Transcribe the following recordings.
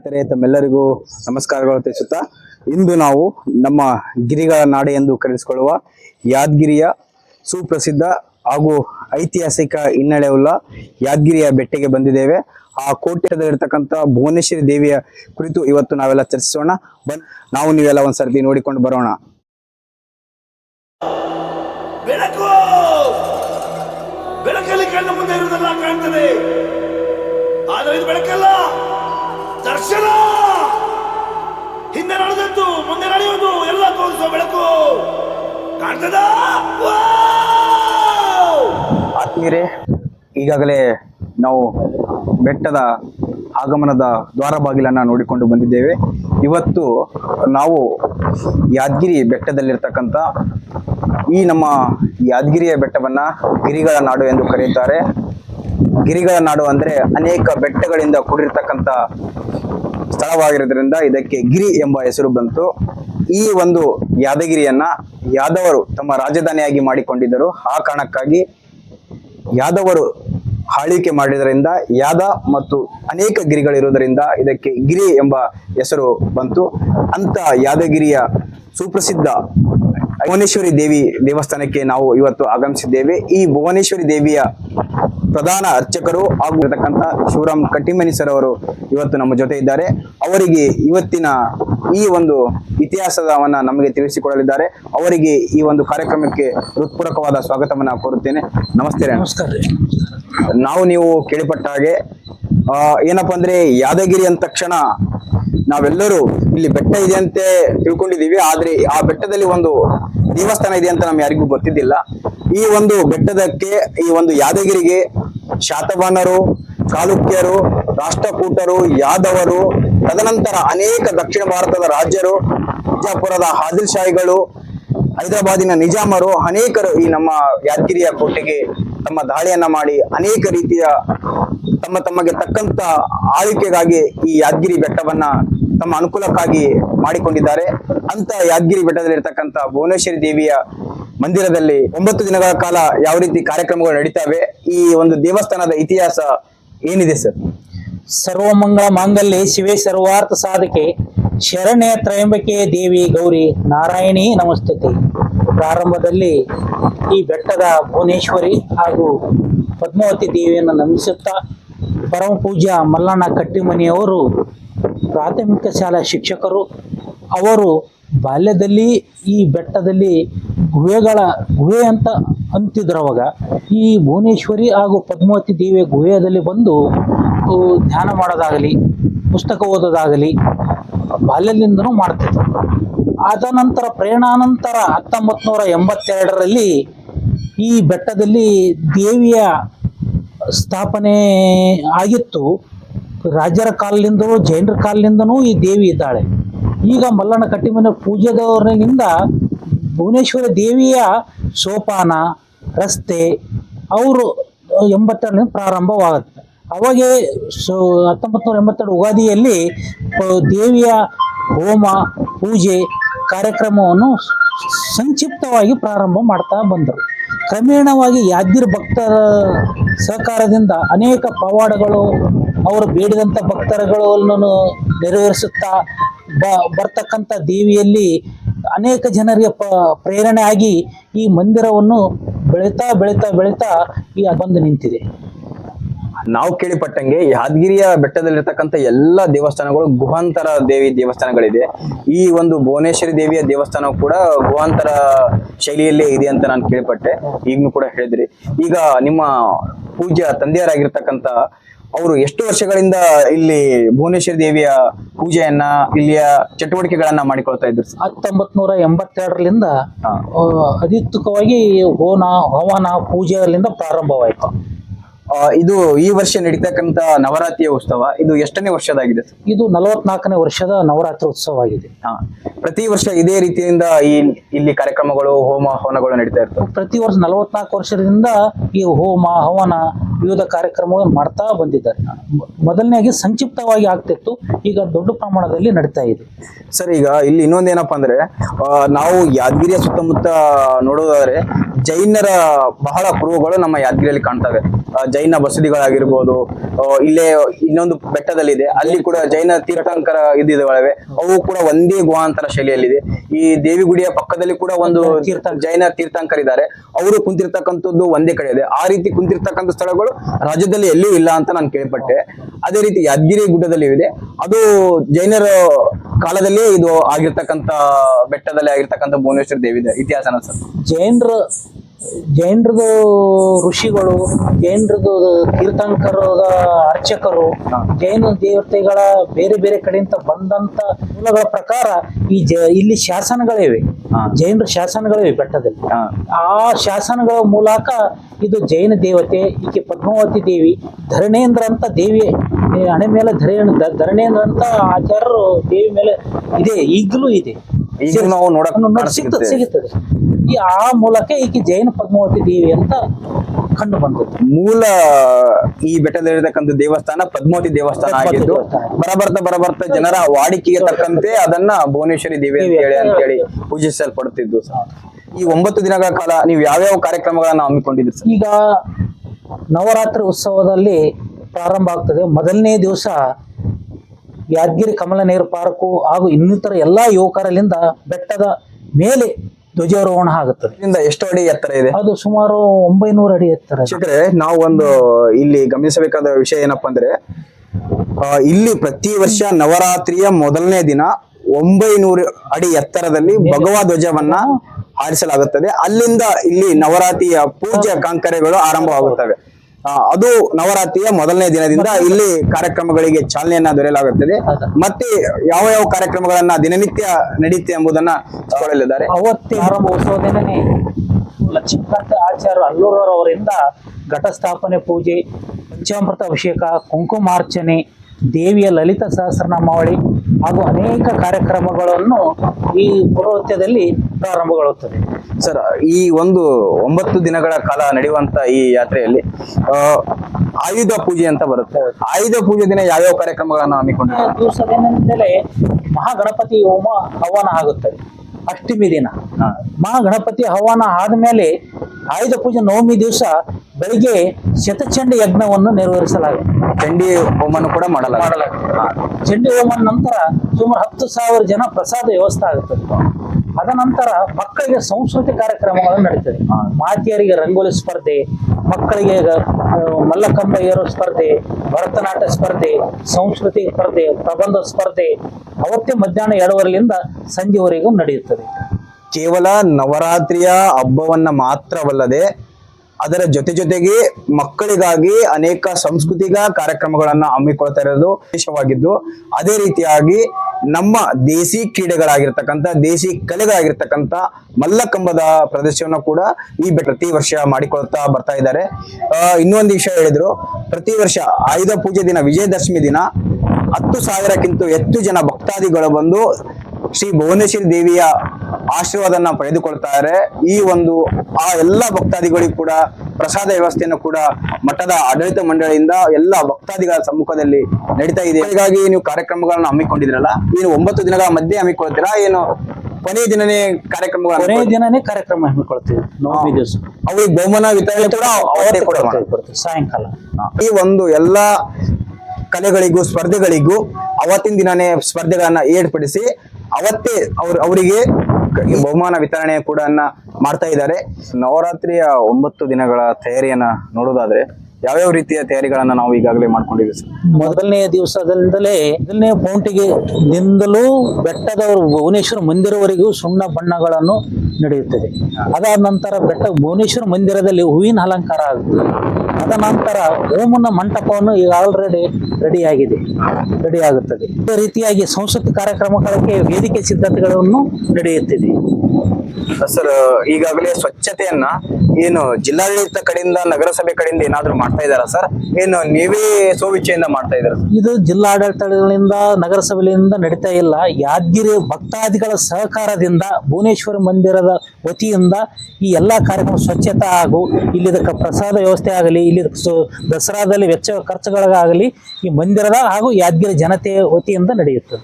ಸ್ನೇಹಿತರೆ, ತಮ್ಮೆಲ್ಲರಿಗೂ ನಮಸ್ಕಾರಗಳು ತಿಳಿಸುತ್ತಾ, ಇಂದು ನಾವು ನಮ್ಮ ಗಿರಿಗಳ ನಾಡೆ ಎಂದು ಕರೆಸಿಕೊಳ್ಳುವ ಯಾದಗಿರಿಯ ಸುಪ್ರಸಿದ್ಧ ಹಾಗೂ ಐತಿಹಾಸಿಕ ಹಿನ್ನೆಲೆಯುಳ್ಳ ಯಾದಗಿರಿಯ ಬೆಟ್ಟಿಗೆ ಬಂದಿದ್ದೇವೆ. ಆ ಕೋಟೆಯಲ್ಲಿರ್ತಕ್ಕಂಥ ಭುವನೇಶ್ವರಿ ದೇವಿಯ ಕುರಿತು ಇವತ್ತು ನಾವೆಲ್ಲ ಚರ್ಚಿಸೋಣ. ಬನ್ ನಾವು ನೀವೆಲ್ಲ ಒಂದ್ಸರ್ತಿ ನೋಡಿಕೊಂಡು ಬರೋಣ. ಬೆಳಕು! ಬೆಳಕಲ್ಲಿ ಕಣ್ಣು ಮುಂದೆ ಇರುವುದೆಲ್ಲ ಕಾಣ್ತದೆ. ಆದರೆ ಇದು ಬೆಳಕಲ್ಲ. ದರ್ಶನ! ಹಿಂದೆ ನಡೆದದ್ದು, ಮುಂದೆ ನಡೆಯುವುದು ಎಲ್ಲ ತೋರಿಸುವ ಬೆಳಕು. ಕಾಣ್ತದ? ಆತ್ಮೀಯರೇ, ಈಗಾಗಲೇ ನಾವು ಬೆಟ್ಟದ ಆಗಮನದ ದ್ವಾರ ಬಾಗಿಲನ್ನು ನೋಡಿಕೊಂಡು ಬಂದಿದ್ದೇವೆ. ಇವತ್ತು ನಾವು ಯಾದಗಿರಿ ಬೆಟ್ಟದಲ್ಲಿರ್ತಕ್ಕಂಥ ಈ ನಮ್ಮ ಯಾದಗಿರಿಯ ಬೆಟ್ಟವನ್ನು ಗಿರಿಗಳ ನಾಡು ಎಂದು ಕರೆಯುತ್ತಾರೆ. ಗಿರಿಗಳ ನಾಡು ಅಂದರೆ ಅನೇಕ ಬೆಟ್ಟಗಳಿಂದ ಕೂಡಿರ್ತಕ್ಕಂಥ ಸ್ಥಳವಾಗಿರೋದ್ರಿಂದ ಇದಕ್ಕೆ ಗಿರಿ ಎಂಬ ಹೆಸರು ಬಂತು. ಈ ಒಂದು ಯಾದಗಿರಿಯನ್ನ ಯಾದವರು ತಮ್ಮ ರಾಜಧಾನಿಯಾಗಿ ಮಾಡಿಕೊಂಡಿದ್ದರು. ಆ ಕಾರಣಕ್ಕಾಗಿ ಯಾದವರು ಆಳ್ವಿಕೆ ಮಾಡಿದ್ರಿಂದ, ಯಾದ ಮತ್ತು ಅನೇಕ ಗಿರಿಗಳಿರುವುದರಿಂದ ಇದಕ್ಕೆ ಗಿರಿ ಎಂಬ ಹೆಸರು ಬಂತು. ಅಂತ ಯಾದಗಿರಿಯ ಸುಪ್ರಸಿದ್ಧ ಭುವನೇಶ್ವರಿ ದೇವಿ ದೇವಸ್ಥಾನಕ್ಕೆ ನಾವು ಇವತ್ತು ಆಗಮಿಸಿದ್ದೇವೆ. ಈ ಭುವನೇಶ್ವರಿ ದೇವಿಯ ಪ್ರಧಾನ ಅರ್ಚಕರು ಹಾಗೂ ಇರತಕ್ಕಂಥ ಶಿವರಾಮ್ ಕಟ್ಟಿಮನಿ ಸರ್ ಅವರು ಇವತ್ತು ನಮ್ಮ ಜೊತೆ ಇದ್ದಾರೆ. ಅವರಿಗೆ ಇವತ್ತಿನ ಈ ಒಂದು ಇತಿಹಾಸವನ್ನ ನಮಗೆ ತಿಳಿಸಿಕೊಡಲಿದ್ದಾರೆ. ಅವರಿಗೆ ಈ ಒಂದು ಕಾರ್ಯಕ್ರಮಕ್ಕೆ ಹೃತ್ಪೂರ್ವಕವಾದ ಸ್ವಾಗತವನ್ನ ಕೋರುತ್ತೇನೆ. ನಮಸ್ತೆ ನಮಸ್ಕಾರ ನಾವು ನೀವು ಕೇಳಿಪಟ್ಟ ಹಾಗೆ ಏನಪ್ಪ ಏನಪ್ಪಾ ಅಂದ್ರೆ ಯಾದಗಿರಿ ಅಂದ ತಕ್ಷಣ ನಾವೆಲ್ಲರೂ ಇಲ್ಲಿ ಬೆಟ್ಟ ಇದೆ ಅಂತ ತಿಳ್ಕೊಂಡಿದೀವಿ ಆದ್ರೆ ಆ ಬೆಟ್ಟದಲ್ಲಿ ಒಂದು ದೇವಸ್ಥಾನ ಇದೆ ಅಂತ ನಮ್ಗೆ ಯಾರಿಗೂ ಗೊತ್ತಿದ್ದಿಲ್ಲ. ಈ ಒಂದು ಬೆಟ್ಟದಕ್ಕೆ ಈ ಒಂದು ಯಾದಗಿರಿಗೆ ಶಾತವಾಹನರು ಚಾಲುಕ್ಯರು ರಾಷ್ಟ್ರಕೂಟರು, ಯಾದವರು, ತದನಂತರ ಅನೇಕ ದಕ್ಷಿಣ ಭಾರತದ ರಾಜ್ಯರು, ಬಿಜಾಪುರದ ಆದಿಲ್ ಶಾಹಿಗಳು ಹೈದರಾಬಾದಿನ ನಿಜಾಮರು, ಅನೇಕರು ಈ ನಮ್ಮ ಯಾದಗಿರಿಯ ಕೋಟೆಗೆ ತಮ್ಮ ದಾಳಿಯನ್ನ ಮಾಡಿ ಅನೇಕ ರೀತಿಯ ತಮ್ಮ ತಮಗೆ ತಕ್ಕಂತ ಆಳ್ವಿಕೆಗಾಗಿ ಈ ಯಾದಗಿರಿ ಬೆಟ್ಟವನ್ನ ತಮ್ಮ ಅನುಕೂಲಕ್ಕಾಗಿ ಮಾಡಿಕೊಂಡಿದ್ದಾರೆ. ಅಂತ ಯಾದಗಿರಿ ಬೆಟ್ಟದಲ್ಲಿರ್ತಕ್ಕಂಥ ಭುವನೇಶ್ವರಿ ದೇವಿಯ ಮಂದಿರದಲ್ಲಿ ಒಂಬತ್ತು ದಿನಗಳ ಕಾಲ ಯಾವ ರೀತಿ ಕಾರ್ಯಕ್ರಮಗಳು ನಡೀತಾವೆ? ಈ ಒಂದು ದೇವಸ್ಥಾನದ ಇತಿಹಾಸ ಏನಿದೆ ಸರ್? ಸರ್ವಮಂಗಳ ಮಾಂಗಲ್ಯ ಶಿವೇ ಸರ್ವಾರ್ಥ ಸಾಧಕೆ ಶರಣ್ಯ ತ್ರಯಂಬಕೆ ದೇವಿ ಗೌರಿ ನಾರಾಯಣಿ ನಮಸ್ತತಿ. ಪ್ರಾರಂಭದಲ್ಲಿ ಈ ಬೆಟ್ಟದ ಭುವನೇಶ್ವರಿ ಹಾಗೂ ಪದ್ಮಾವತಿ ದೇವಿಯನ್ನು ನಮಿಸುತ್ತಾ ಪರಮ ಪೂಜ್ಯ ಮಲ್ಲಣ್ಣ ಕಟ್ಟಿಮನಿಯವರು ಪ್ರಾಥಮಿಕ ಶಾಲಾ ಶಿಕ್ಷಕರು, ಅವರು ಬಾಲ್ಯದಲ್ಲಿ ಈ ಬೆಟ್ಟದಲ್ಲಿ ಗುಹೆಗಳ ಗುಹೆ ಅಂತ ಅಂತಿದ್ರು ಅವಾಗ. ಈ ಭುವನೇಶ್ವರಿ ಹಾಗೂ ಪದ್ಮಾವತಿ ದೇವಿಯ ಗುಹೆಯಲ್ಲಿ ಬಂದು ಧ್ಯಾನ ಮಾಡೋದಾಗಲಿ, ಪುಸ್ತಕ ಓದೋದಾಗಲಿ ಬಾಲ್ಯದಿಂದನೂ ಮಾಡ್ತಿದ್ರು. ಆದ ನಂತರ ಪ್ರಯಾಣಾನಂತರ ಹತ್ತೊಂಬತ್ತು ನೂರ ಎಂಬತ್ತೆರಡರಲ್ಲಿ ಈ ಬೆಟ್ಟದಲ್ಲಿ ದೇವಿಯ ಸ್ಥಾಪನೆ ಆಗಿತ್ತು. ರಾಜರ ಕಾಲದಿಂದಲೂ, ಜೈನರ ಕಾಲದಿಂದನೂ ಈ ದೇವಿ ಇದ್ದಾಳೆ. ಈಗ ಮಲ್ಲಣ್ಣ ಕಟ್ಟಿಮನೆ ಪೂಜೆದವರಿನಿಂದ ಭುವನೇಶ್ವರ ದೇವಿಯ ಸೋಪಾನ, ರಸ್ತೆ, ಅವರು ಎಂಬತ್ತೆರಡರಿಂದ ಪ್ರಾರಂಭವಾಗುತ್ತೆ. ಅವಾಗೆ ಸೊ ಹತ್ತೊಂಬತ್ತು ಎಂಬತ್ತೆರಡು ಉಗಾದಿಯಲ್ಲಿ ದೇವಿಯ ಹೋಮ, ಪೂಜೆ ಕಾರ್ಯಕ್ರಮವನ್ನು ಸಂಕ್ಷಿಪ್ತವಾಗಿ ಪ್ರಾರಂಭ ಮಾಡ್ತಾ ಬಂದರು. ಕ್ರಮೇಣವಾಗಿ ಯಾದಿರ್ ಭಕ್ತರ ಸಹಕಾರದಿಂದ ಅನೇಕ ಪವಾಡಗಳು ಅವರು ಬೇಡಿದಂಥ ಭಕ್ತರುಗಳನ್ನು ನೆರವೇರಿಸುತ್ತಾ ಬ ಬರ್ತಕ್ಕಂಥ ದೇವಿಯಲ್ಲಿ ಅನೇಕ ಜನರಿಗೆ ಪ್ರೇರಣೆ ಆಗಿ ಈ ಮಂದಿರವನ್ನು ಬೆಳೀತಾ ಬೆಳೀತಾ ಬೆಳೀತಾ ಈ ಬಂದು ನಿಂತಿದೆ. ನಾವು ಕೇಳಿಪಟ್ಟಂಗೆ ಯಾದಗಿರಿಯ ಬೆಟ್ಟದಲ್ಲಿರ್ತಕ್ಕಂಥ ಎಲ್ಲ ದೇವಸ್ಥಾನಗಳು ಗುಹಾಂತರ ದೇವಿ ದೇವಸ್ಥಾನಗಳಿದೆ. ಈ ಒಂದು ಭುವನೇಶ್ವರಿ ದೇವಿಯ ದೇವಸ್ಥಾನ ಕೂಡ ಗುಹಾಂತರ ಶೈಲಿಯಲ್ಲೇ ಇದೆ ಅಂತ ನಾನು ಕೇಳಿಪಟ್ಟೆ. ಈಗಲೂ ಕೂಡ ಹೇಳಿದ್ರಿ. ಈಗ ನಿಮ್ಮ ಪೂಜ್ಯ ತಂದೆಯರಾಗಿರ್ತಕ್ಕಂಥ ಅವರು ಎಷ್ಟು ವರ್ಷಗಳಿಂದ ಇಲ್ಲಿ ಭುವನೇಶ್ವರಿ ದೇವಿಯ ಪೂಜೆಯನ್ನ ಇಲ್ಲಿಯ ಚಟುವಟಿಕೆಗಳನ್ನ ಮಾಡಿಕೊಳ್ತಾ ಇದ್ರು ಸರ್? ಹತ್ತೊಂಬತ್ತು ನೂರ ಎಂಬತ್ತೆರಡರಿಂದ ಹಾ. ಅಧಿಕೃತವಾಗಿ ಹೋನ ಹವನ ಪೂಜೆಗಳಿಂದ ಪ್ರಾರಂಭವಾಯಿತು ಆ, ಇದು ಈ ವರ್ಷ ನಡೀತಕ್ಕಂತ ನವರಾತ್ರಿಯ ಉತ್ಸವ ಇದು ಎಷ್ಟನೇ ವರ್ಷದಾಗಿದೆ ಸರ್? ಇದು ನಲವತ್ನಾಲ್ಕನೇ ವರ್ಷದ ನವರಾತ್ರಿ ಉತ್ಸವವಾಗಿದೆ ಹಾ. ಪ್ರತಿ ವರ್ಷ ಇದೇ ರೀತಿಯಿಂದ ಈ ಇಲ್ಲಿ ಕಾರ್ಯಕ್ರಮಗಳು ಹೋಮ ಹವನಗಳು ನಡೀತಾ ಇರ್ತವೆ. ಪ್ರತಿ ವರ್ಷ ನಲವತ್ನಾಲ್ಕು ವರ್ಷದಿಂದ ಈ ಹೋಮ ಹವನ ವಿವಿಧ ಕಾರ್ಯಕ್ರಮಗಳನ್ನು ಮಾಡ್ತಾ ಬಂದಿದ್ದಾರೆ. ಮೊದಲನೇ ಮೊದಲನೇಗೆ ಸಂಕ್ಷಿಪ್ತವಾಗಿ ಆಗ್ತಿತ್ತು ಈಗ ದೊಡ್ಡ ಪ್ರಮಾಣದಲ್ಲಿ ನಡೀತಾ ಇದೆ. ಸರ್ ಈಗ ಇಲ್ಲಿ ಇನ್ನೊಂದೇನಪ್ಪ ಅಂದ್ರೆ ನಾವು ಯಾದಗಿರಿಯ ಸುತ್ತಮುತ್ತ ನೋಡೋದಾದ್ರೆ ಜೈನರ ಬಹಳ ಕುರುಹುಗಳು ನಮ್ಮ ಯಾದಗಿರಿಯಲ್ಲಿ ಕಾಣ್ತವೆ. ಜೈನ ಬಸದಿಗಳಾಗಿರ್ಬೋದು ಇಲ್ಲೇ ಇನ್ನೊಂದು ಬೆಟ್ಟದಲ್ಲಿದೆ ಅಲ್ಲಿ ಕೂಡ ಜೈನ ತೀರ್ಥಂಕರ ಇದ್ದಿದ್ದಾವೆ ಅವು ಕೂಡ ಒಂದೇ ಗುಹಾಂತರ ಶೈಲಿಯಲ್ಲಿದೆ. ಈ ದೇವಿಗುಡಿಯ ಪಕ್ಕದಲ್ಲಿ ಕೂಡ ಒಂದು ತೀರ್ಥ. ಜೈನ ತೀರ್ಥಂಕರ ಇದ್ದಾರೆ ಅವರು ಕುಂತಿರ್ತಕ್ಕಂಥದ್ದು ಒಂದೇ ಕಡೆ ಇದೆ. ಆ ರೀತಿ ಕುಂತಿರ್ತಕ್ಕಂಥ ಸ್ಥಳಗಳು ರಾಜ್ಯದಲ್ಲಿ ಎಲ್ಲೂ ಇಲ್ಲ ಅಂತ ನಾನು ಕೇಳ್ಪಟ್ಟೆ. ಅದೇ ರೀತಿ ಯಾದಗಿರಿ ಗುಡ್ಡದಲ್ಲಿ ಇದೆ. ಅದು ಜೈನರ ಕಾಲದಲ್ಲಿ ಇದು ಆಗಿರ್ತಕ್ಕಂಥ ಬೆಟ್ಟದಲ್ಲಿ ಆಗಿರ್ತಕ್ಕಂಥ ಭುವನೇಶ್ವರ ದೇವಿ ಇತಿಹಾಸನ ಸರ್. ಜೈನರ ಜೈನರದು ಋಷಿಗಳು ಜೈನರದು ತೀರ್ಥಂಕರದ ಅರ್ಚಕರು ಜೈನ ದೇವತೆಗಳ ಬೇರೆ ಬೇರೆ ಕಡೆಯಿಂದ ಬಂದಂತ ಮೂಲಗಳ ಪ್ರಕಾರ ಈ ಜ ಇಲ್ಲಿ ಶಾಸನಗಳಿವೆ. ಜೈನರ ಶಾಸನಗಳಿವೆ ಬೆಟ್ಟದಲ್ಲಿ. ಆ ಶಾಸನಗಳ ಮೂಲಕ ಇದು ಜೈನ ದೇವತೆ ಈಕೆ ಪದ್ಮಾವತಿ ದೇವಿ ಧರಣೇಂದ್ರ ಅಂತ ದೇವಿ ಹಣೆ ಮೇಲೆ ಧರಣೇಂದ್ರ ಅಂತ ಆಚಾರ್ಯರು ದೇವಿ ಮೇಲೆ ಇದೆ ಈಗಲೂ ಇದೆ. ಈಗ ನಾವು ನೋಡಕ್ ಸಿಗುತ್ತೆ. ಸಿಗುತ್ತದೆ ಈ ಆ ಮೂಲಕ ಈಕೆ ಜೈನ ಪದ್ಮಾವತಿ ದೇವಿ ಅಂತ ಕಂಡು ಬಂದದ್ದು ಮೂಲ ಈ ಬೆಟ್ಟದಲ್ಲಿರತಕ್ಕಂಥ ದೇವಸ್ಥಾನ ಪದ್ಮಾವತಿ ದೇವಸ್ಥಾನ ಆಗಿದ್ದು. ಬರಬರ್ತ ಬರಬರ್ತಾ ಜನರ ವಾಡಿಕೆಗೆ ತಕ್ಕಂತೆ ಅದನ್ನ ಭುವನೇಶ್ವರಿ ದೇವಿ ಅಂತ ಹೇಳಿ ಅಂತ ಹೇಳಿ ಪೂಜಿಸಲ್ಪಡುತ್ತಿದ್ದು. ಈ ಒಂಬತ್ತು ದಿನಗಳ ಕಾಲ ನೀವು ಯಾವ್ಯಾವ ಕಾರ್ಯಕ್ರಮಗಳನ್ನ ಹಮ್ಮಿಕೊಂಡಿದ್ರಿ ಈಗ ನವರಾತ್ರಿ ಉತ್ಸವದಲ್ಲಿ ಪ್ರಾರಂಭ ಆಗ್ತದೆ. ಮೊದಲನೇ ದಿವಸ ಯಾದಗಿರಿ ಕಮಲ ನೀರು ಪಾರ್ಕು ಹಾಗೂ ಇನ್ನಿತರ ಎಲ್ಲಾ ಯುವಕರಲ್ಲಿಂದ ಬೆಟ್ಟದ ಮೇಲೆ ಧ್ವಜಾರೋಹಣ ಆಗುತ್ತದೆ ಇದರಿಂದ ಎಷ್ಟು ಅಡಿ ಎತ್ತರ ಇದೆ? ಅದು ಸುಮಾರು ಒಂಬೈನೂರು ಅಡಿ ಎತ್ತರ. ಇದೆ. ಶಿಕ್ಷಕರೇ ನಾವು ಒಂದು ಇಲ್ಲಿ ಗಮನಿಸಬೇಕಾದ ವಿಷಯ ಏನಪ್ಪಾ ಅಂದ್ರೆ ಆ, ಇಲ್ಲಿ ಪ್ರತಿ ವರ್ಷ ನವರಾತ್ರಿಯ ಮೊದಲನೇ ದಿನ ಒಂಬೈನೂರು ಅಡಿ ಎತ್ತರದಲ್ಲಿ ಭಗವ ಧ್ವಜವನ್ನ ಹಾರಿಸಲಾಗುತ್ತದೆ. ಅಲ್ಲಿಂದ ಇಲ್ಲಿ ನವರಾತ್ರಿಯ ಪೂಜೆ ಕಾಂಕರ್ಯಗಳು ಆರಂಭವಾಗುತ್ತವೆ. ಅದು ನವರಾತ್ರಿಯ ಮೊದಲನೇ ದಿನದಿಂದ ಇಲ್ಲಿ ಕಾರ್ಯಕ್ರಮಗಳಿಗೆ ಚಾಲನೆಯನ್ನ ದೊರೆಯಲಾಗುತ್ತದೆ. ಮತ್ತೆ ಯಾವ ಯಾವ ಕಾರ್ಯಕ್ರಮಗಳನ್ನ ದಿನನಿತ್ಯ ನಡೆಯುತ್ತೆ ಎಂಬುದನ್ನ ತಗೊಳ್ಳಲಿದ್ದಾರೆ ಅವತ್ತೇ ದಿನನೇ ಲಕ್ಷ್ಮೀಕಾಂತ ಆಚಾರ್ಯ ಅಲ್ಲೂರವರಿಂದ ಘಟಸ್ಥಾಪನೆ ಪೂಜೆ ಪಂಚಾಮೃತ ಅಭಿಷೇಕ ಕುಂಕುಮಾರ್ಚನೆ ದೇವಿಯ ಲಲಿತ ಸಹಸ್ರನಾಮಾವಳಿ ಹಾಗೂ ಅನೇಕ ಕಾರ್ಯಕ್ರಮಗಳನ್ನು ಈ ಪುರೋಹಿತ್ಯದಲ್ಲಿ ಪ್ರಾರಂಭಗೊಳ್ಳುತ್ತದೆ. ಸರ್ ಈ ಒಂದು ಒಂಬತ್ತು ದಿನಗಳ ಕಾಲ ನಡೆಯುವಂತ ಈ ಯಾತ್ರೆಯಲ್ಲಿ ಆಯುಧ ಪೂಜೆ ಅಂತ ಬರುತ್ತೆ. ಆಯುಧ ಪೂಜೆ ದಿನ ಯಾವ್ಯಾವ ಕಾರ್ಯಕ್ರಮಗಳನ್ನು ಹಮ್ಮಿಕೊಂಡಿದ್ದಾರೆ? ದಿವಸದಿಂದಲೇ ಮಹಾಗಣಪತಿ ಹೋಮ ಹವನ ಆಗುತ್ತದೆ. ಅಷ್ಟಮಿ ದಿನ ಮಹಾ ಮಹಾಗಣಪತಿ ಹವನ ಆದ್ಮೇಲೆ ಆಯುಧ ಪೂಜೆ ನವಮಿ ದಿವಸ ಬೆಳಿಗ್ಗೆ ಶತಚಂಡಿ ಯಜ್ಞವನ್ನು ನೆರವೇರಿಸಲಾಗುತ್ತೆ ಚಂಡಿ ಹೋಮನು ಕೂಡ ಮಾಡಲಾಗ ಚಂಡಿ ಹೋಮನ ನಂತರ ಸುಮಾರು ಹತ್ತು ಸಾವಿರ ಜನ ಪ್ರಸಾದ ವ್ಯವಸ್ಥೆ ಆಗುತ್ತದೆ ಅದ ನಂತರ ಮಕ್ಕಳಿಗೆ ಸಂಸ್ಕೃತಿ ಕಾರ್ಯಕ್ರಮಗಳು ನಡೀತದೆ. ಮಾತಿಯರಿಗೆ ರಂಗೋಲಿ ಸ್ಪರ್ಧೆ, ಮಕ್ಕಳಿಗೆ ಮಲ್ಲಕಂಬ ಏರೋ ಸ್ಪರ್ಧೆ, ಭರತನಾಟ್ಯ ಸ್ಪರ್ಧೆ ಸಂಸ್ಕೃತಿ ಸ್ಪರ್ಧೆ, ಪ್ರಬಂಧ ಸ್ಪರ್ಧೆ, ಅವತ್ತೇ ಮಧ್ಯಾಹ್ನ ಎರಡುವರೆಲಿಂದ ಸಂಜೆವರೆಗೂ ನಡೆಯುತ್ತದೆ. ಕೇವಲ ನವರಾತ್ರಿಯ ಹಬ್ಬವನ್ನ ಮಾತ್ರವಲ್ಲದೆ ಅದರ ಜೊತೆ ಜೊತೆಗೆ ಮಕ್ಕಳಿಗಾಗಿ ಅನೇಕ ಸಾಂಸ್ಕೃತಿಕ ಕಾರ್ಯಕ್ರಮಗಳನ್ನ ಹಮ್ಮಿಕೊಳ್ತಾ ಇರೋದು ವಿಶೇಷವಾಗಿದ್ದು, ಅದೇ ರೀತಿಯಾಗಿ ನಮ್ಮ ದೇಸಿ ಕ್ರೀಡೆಗಳಾಗಿರ್ತಕ್ಕಂಥ, ದೇಸಿ ಕಲೆಗಳಾಗಿರ್ತಕ್ಕಂಥ ಮಲ್ಲಕಂಬದ ಪ್ರದರ್ಶನವನ್ನು ಕೂಡ ಈ ಪ್ರತಿ ವರ್ಷ ಮಾಡಿಕೊಳ್ತಾ ಬರ್ತಾ ಇದ್ದಾರೆ. ಇನ್ನೊಂದು ವಿಷಯ ಹೇಳಿದ್ರು, ಪ್ರತಿ ವರ್ಷ ಆಯುಧ ಪೂಜೆ ದಿನ, ವಿಜಯದಶಮಿ ದಿನ ಹತ್ತು ಸಾವಿರಕ್ಕಿಂತ ಹೆಚ್ಚು ಜನ ಭಕ್ತಾದಿಗಳು ಬಂದು ಶ್ರೀ ಭುವನೇಶ್ವರಿ ದೇವಿಯ ಆಶೀರ್ವಾದನ ಪಡೆದುಕೊಳ್ತಾರೆ. ಈ ಒಂದು ಆ ಎಲ್ಲ ಭಕ್ತಾದಿಗಳಿಗೂ ಕೂಡ ಪ್ರಸಾದ ವ್ಯವಸ್ಥೆಯನ್ನು ಕೂಡ ಮಠದ ಆಡಳಿತ ಮಂಡಳಿಯಿಂದ ಎಲ್ಲ ಭಕ್ತಾದಿಗಳ ಸಮ್ಮುಖದಲ್ಲಿ ನಡೀತಾ ಇದೆ. ಹೀಗಾಗಿ ನೀವು ಕಾರ್ಯಕ್ರಮಗಳನ್ನ ಹಮ್ಮಿಕೊಂಡಿದ್ರಲ್ಲ ಏನು ಒಂಬತ್ತು ದಿನಗಳ ಮಧ್ಯೆ ಹಮ್ಮಿಕೊಳ್ತೀರಾ ಏನು ಕೊನೆಯ ದಿನನೇ ಕಾರ್ಯಕ್ರಮಗಳು ಕೊನೆಯ ದಿನನೇ ಕಾರ್ಯಕ್ರಮ ಹಮ್ಮಿಕೊಳ್ತೀವಿ ನವಮಿ ದಿವಸ. ಅವ್ರಿಗೆ ಬಹುಮಾನ ವಿತರಣೆ ಕೂಡ ಅವರೇ ಸಾಯಂಕಾಲ. ಈ ಒಂದು ಎಲ್ಲ ಕಲೆಗಳಿಗೂ ಸ್ಪರ್ಧೆಗಳಿಗೂ ಅವತ್ತಿನ ದಿನನೇ ಸ್ಪರ್ಧೆಗಳನ್ನ ಏರ್ಪಡಿಸಿ ಅವತ್ತೇ ಅವ್ರ ಅವರಿಗೆ ಬಹುಮಾನ ವಿತರಣೆ ಕೂಡ ಮಾಡ್ತಾ ಇದ್ದಾರೆ. ನವರಾತ್ರಿಯ ಒಂಬತ್ತು ದಿನಗಳ ತಯಾರಿಯನ್ನ ನೋಡೋದಾದ್ರೆ ಯಾವ್ಯಾವ ರೀತಿಯ ತಯಾರಿಗಳನ್ನ ನಾವು ಈಗಾಗಲೇ ಮಾಡ್ಕೊಂಡಿದ್ದೀವಿ ಸರ್? ಮೊದಲನೇ ದಿವಸದಿಂದಲೇ ಮೊದಲನೇ ಪೌಂಟಿಗೆ ನಿಂದಲೂ ಬೆಟ್ಟದ ಭುವನೇಶ್ವರ ಮಂದಿರವರೆಗೂ ಸುಣ್ಣ ಬಣ್ಣಗಳನ್ನು ನಡೆಯುತ್ತದೆ. ಅದಾದ ನಂತರ ಬೆಟ್ಟ ಭುವನೇಶ್ವರ ಮಂದಿರದಲ್ಲಿ ಹೂವಿನ ಅಲಂಕಾರ ಆಗುತ್ತದೆ ಅದ ನಂತರ ಓಮನ ಮಂಟಪವನ್ನು ಈಗ ಆಲ್ರೆಡಿ ರೆಡಿ ಆಗಿದೆ ರೆಡಿ ಆಗುತ್ತದೆ. ಇದೇ ರೀತಿಯಾಗಿ ಸಂಸ್ಕೃತಿ ಕಾರ್ಯಕ್ರಮಗಳಿಗೆ ವೇದಿಕೆ ಸಿದ್ಧತೆಗಳನ್ನು ನಡೆಯುತ್ತಿದೆ. ಸರ್ ಈಗಾಗಲೇ ಸ್ವಚ್ಛತೆಯನ್ನ ಏನು ಜಿಲ್ಲಾಡಳಿತ ಕಡೆಯಿಂದ ನಗರಸಭೆ ಕಡೆಯಿಂದ ಏನಾದರೂ ಮಾಡ್ತಾ ಇದ್ದಾರಾ ಸರ್? ಏನು ನೀವೇ ಸೋವಿಚ್ಛೆಯಿಂದ ಮಾಡ್ತಾ ಇದಾರ ಇದು ಜಿಲ್ಲಾಡಳಿತಗಳಿಂದ ನಗರಸಭೆಯಿಂದ ನಡೀತಾ ಇಲ್ಲ. ಯಾದಗಿರಿ ಭಕ್ತಾದಿಗಳ ಸಹಕಾರದಿಂದ ಭುವನೇಶ್ವರ ಮಂದಿರದ ವತಿಯಿಂದ ಈ ಎಲ್ಲಾ ಕಾರ್ಯಕ್ರಮ ಸ್ವಚ್ಛತೆ ಹಾಗೂ ಇಲ್ಲಿದಕ್ಕೆ ಪ್ರಸಾದ ವ್ಯವಸ್ಥೆ ಆಗಲಿ ಇಲ್ಲಿ ದಸರಾದಲ್ಲಿ ವೆಚ್ಚ ಖರ್ಚುಗಳಿಗಾಗಲಿ ಈ ಮಂದಿರದ ಹಾಗೂ ಯಾದಗಿರಿ ಜನತೆಯ ವತಿಯಿಂದ ನಡೆಯುತ್ತದೆ.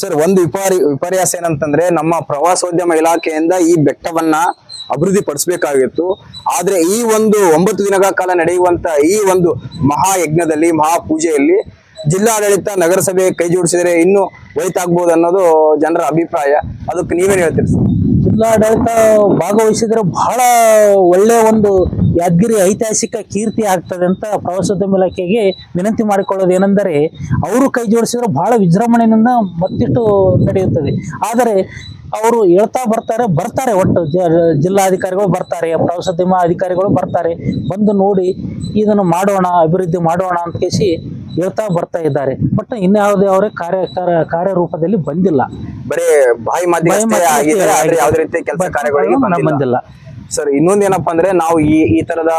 ಸರ್, ಒಂದು ವಿಪರಿ, ವಿಪರ್ಯಾಸ ಏನಂತಂದ್ರೆ ನಮ್ಮ ಪ್ರವಾಸೋದ್ಯಮ ಇಲಾಖೆಯಿಂದ ಈ ಬೆಟ್ಟವನ್ನ ಅಭಿವೃದ್ಧಿ ಪಡಿಸಬೇಕಾಗಿತ್ತು ಆದ್ರೆ ಈ ಒಂದು ಒಂಬತ್ತು ದಿನಗಳ ಕಾಲ ನಡೆಯುವಂತ ಈ ಒಂದು ಮಹಾಯಜ್ಞದಲ್ಲಿ, ಮಹಾಪೂಜೆಯಲ್ಲಿ ಜಿಲ್ಲಾಡಳಿತ ನಗರಸಭೆ ಕೈ ಜೋಡಿಸಿದರೆ ಇನ್ನೂ ಒಳಿತಾಗ್ಬೋದು ಅನ್ನೋದು ಜನರ ಅಭಿಪ್ರಾಯ. ಅದಕ್ಕೆ ನೀವೇನು ಹೇಳ್ತೀರಿ ಸರ್? ಜಿಲ್ಲಾಡಳಿತ ಭಾಗವಹಿಸಿದ್ರೆ ಬಹಳ ಒಳ್ಳೆಯ ಒಂದು ಯಾದಗಿರಿ ಐತಿಹಾಸಿಕ ಕೀರ್ತಿ ಆಗ್ತದೆ ಅಂತ ಪ್ರವಾಸೋದ್ಯಮ ಇಲಾಖೆಗೆ ವಿನಂತಿ ಮಾಡಿಕೊಳ್ಳೋದು ಏನೆಂದರೆ, ಅವರು ಕೈ ಜೋಡಿಸಿದ್ರೆ ಬಹಳ ವಿಜೃಂಭಣೆಯಿಂದ ಮತ್ತಿಷ್ಟು ನಡೆಯುತ್ತದೆ. ಆದರೆ ಅವರು ಹೇಳ್ತಾ ಬರ್ತಾರೆ ಬರ್ತಾರೆ ಒಟ್ಟು ಜಿಲ್ಲಾಧಿಕಾರಿಗಳು ಬರ್ತಾರೆ ಪ್ರವಾಸೋದ್ಯಮ ಅಧಿಕಾರಿಗಳು ಬರ್ತಾರೆ. ಬಂದು ನೋಡಿ ಇದನ್ನು ಮಾಡೋಣ ಅಭಿವೃದ್ಧಿ ಮಾಡೋಣ ಅಂತ ಕೇಸಿ ಹೇಳ್ತಾ ಬರ್ತಾ ಇದ್ದಾರೆ. ಬಟ್ ಇನ್ಯಾವುದೇ ಅವರೇ ಕಾರ್ಯ ಕಾರ್ಯ- ಕಾರ್ಯರೂಪದಲ್ಲಿ ಬಂದಿಲ್ಲ. ಬರೀ ಬಾಯಿ ಮಾಧ್ಯಮ ಬಂದಿಲ್ಲ. ಸರ್ ಇನ್ನೊಂದೇನಪ್ಪ ಅಂದ್ರೆ ನಾವು ಈ ಈ ತರದ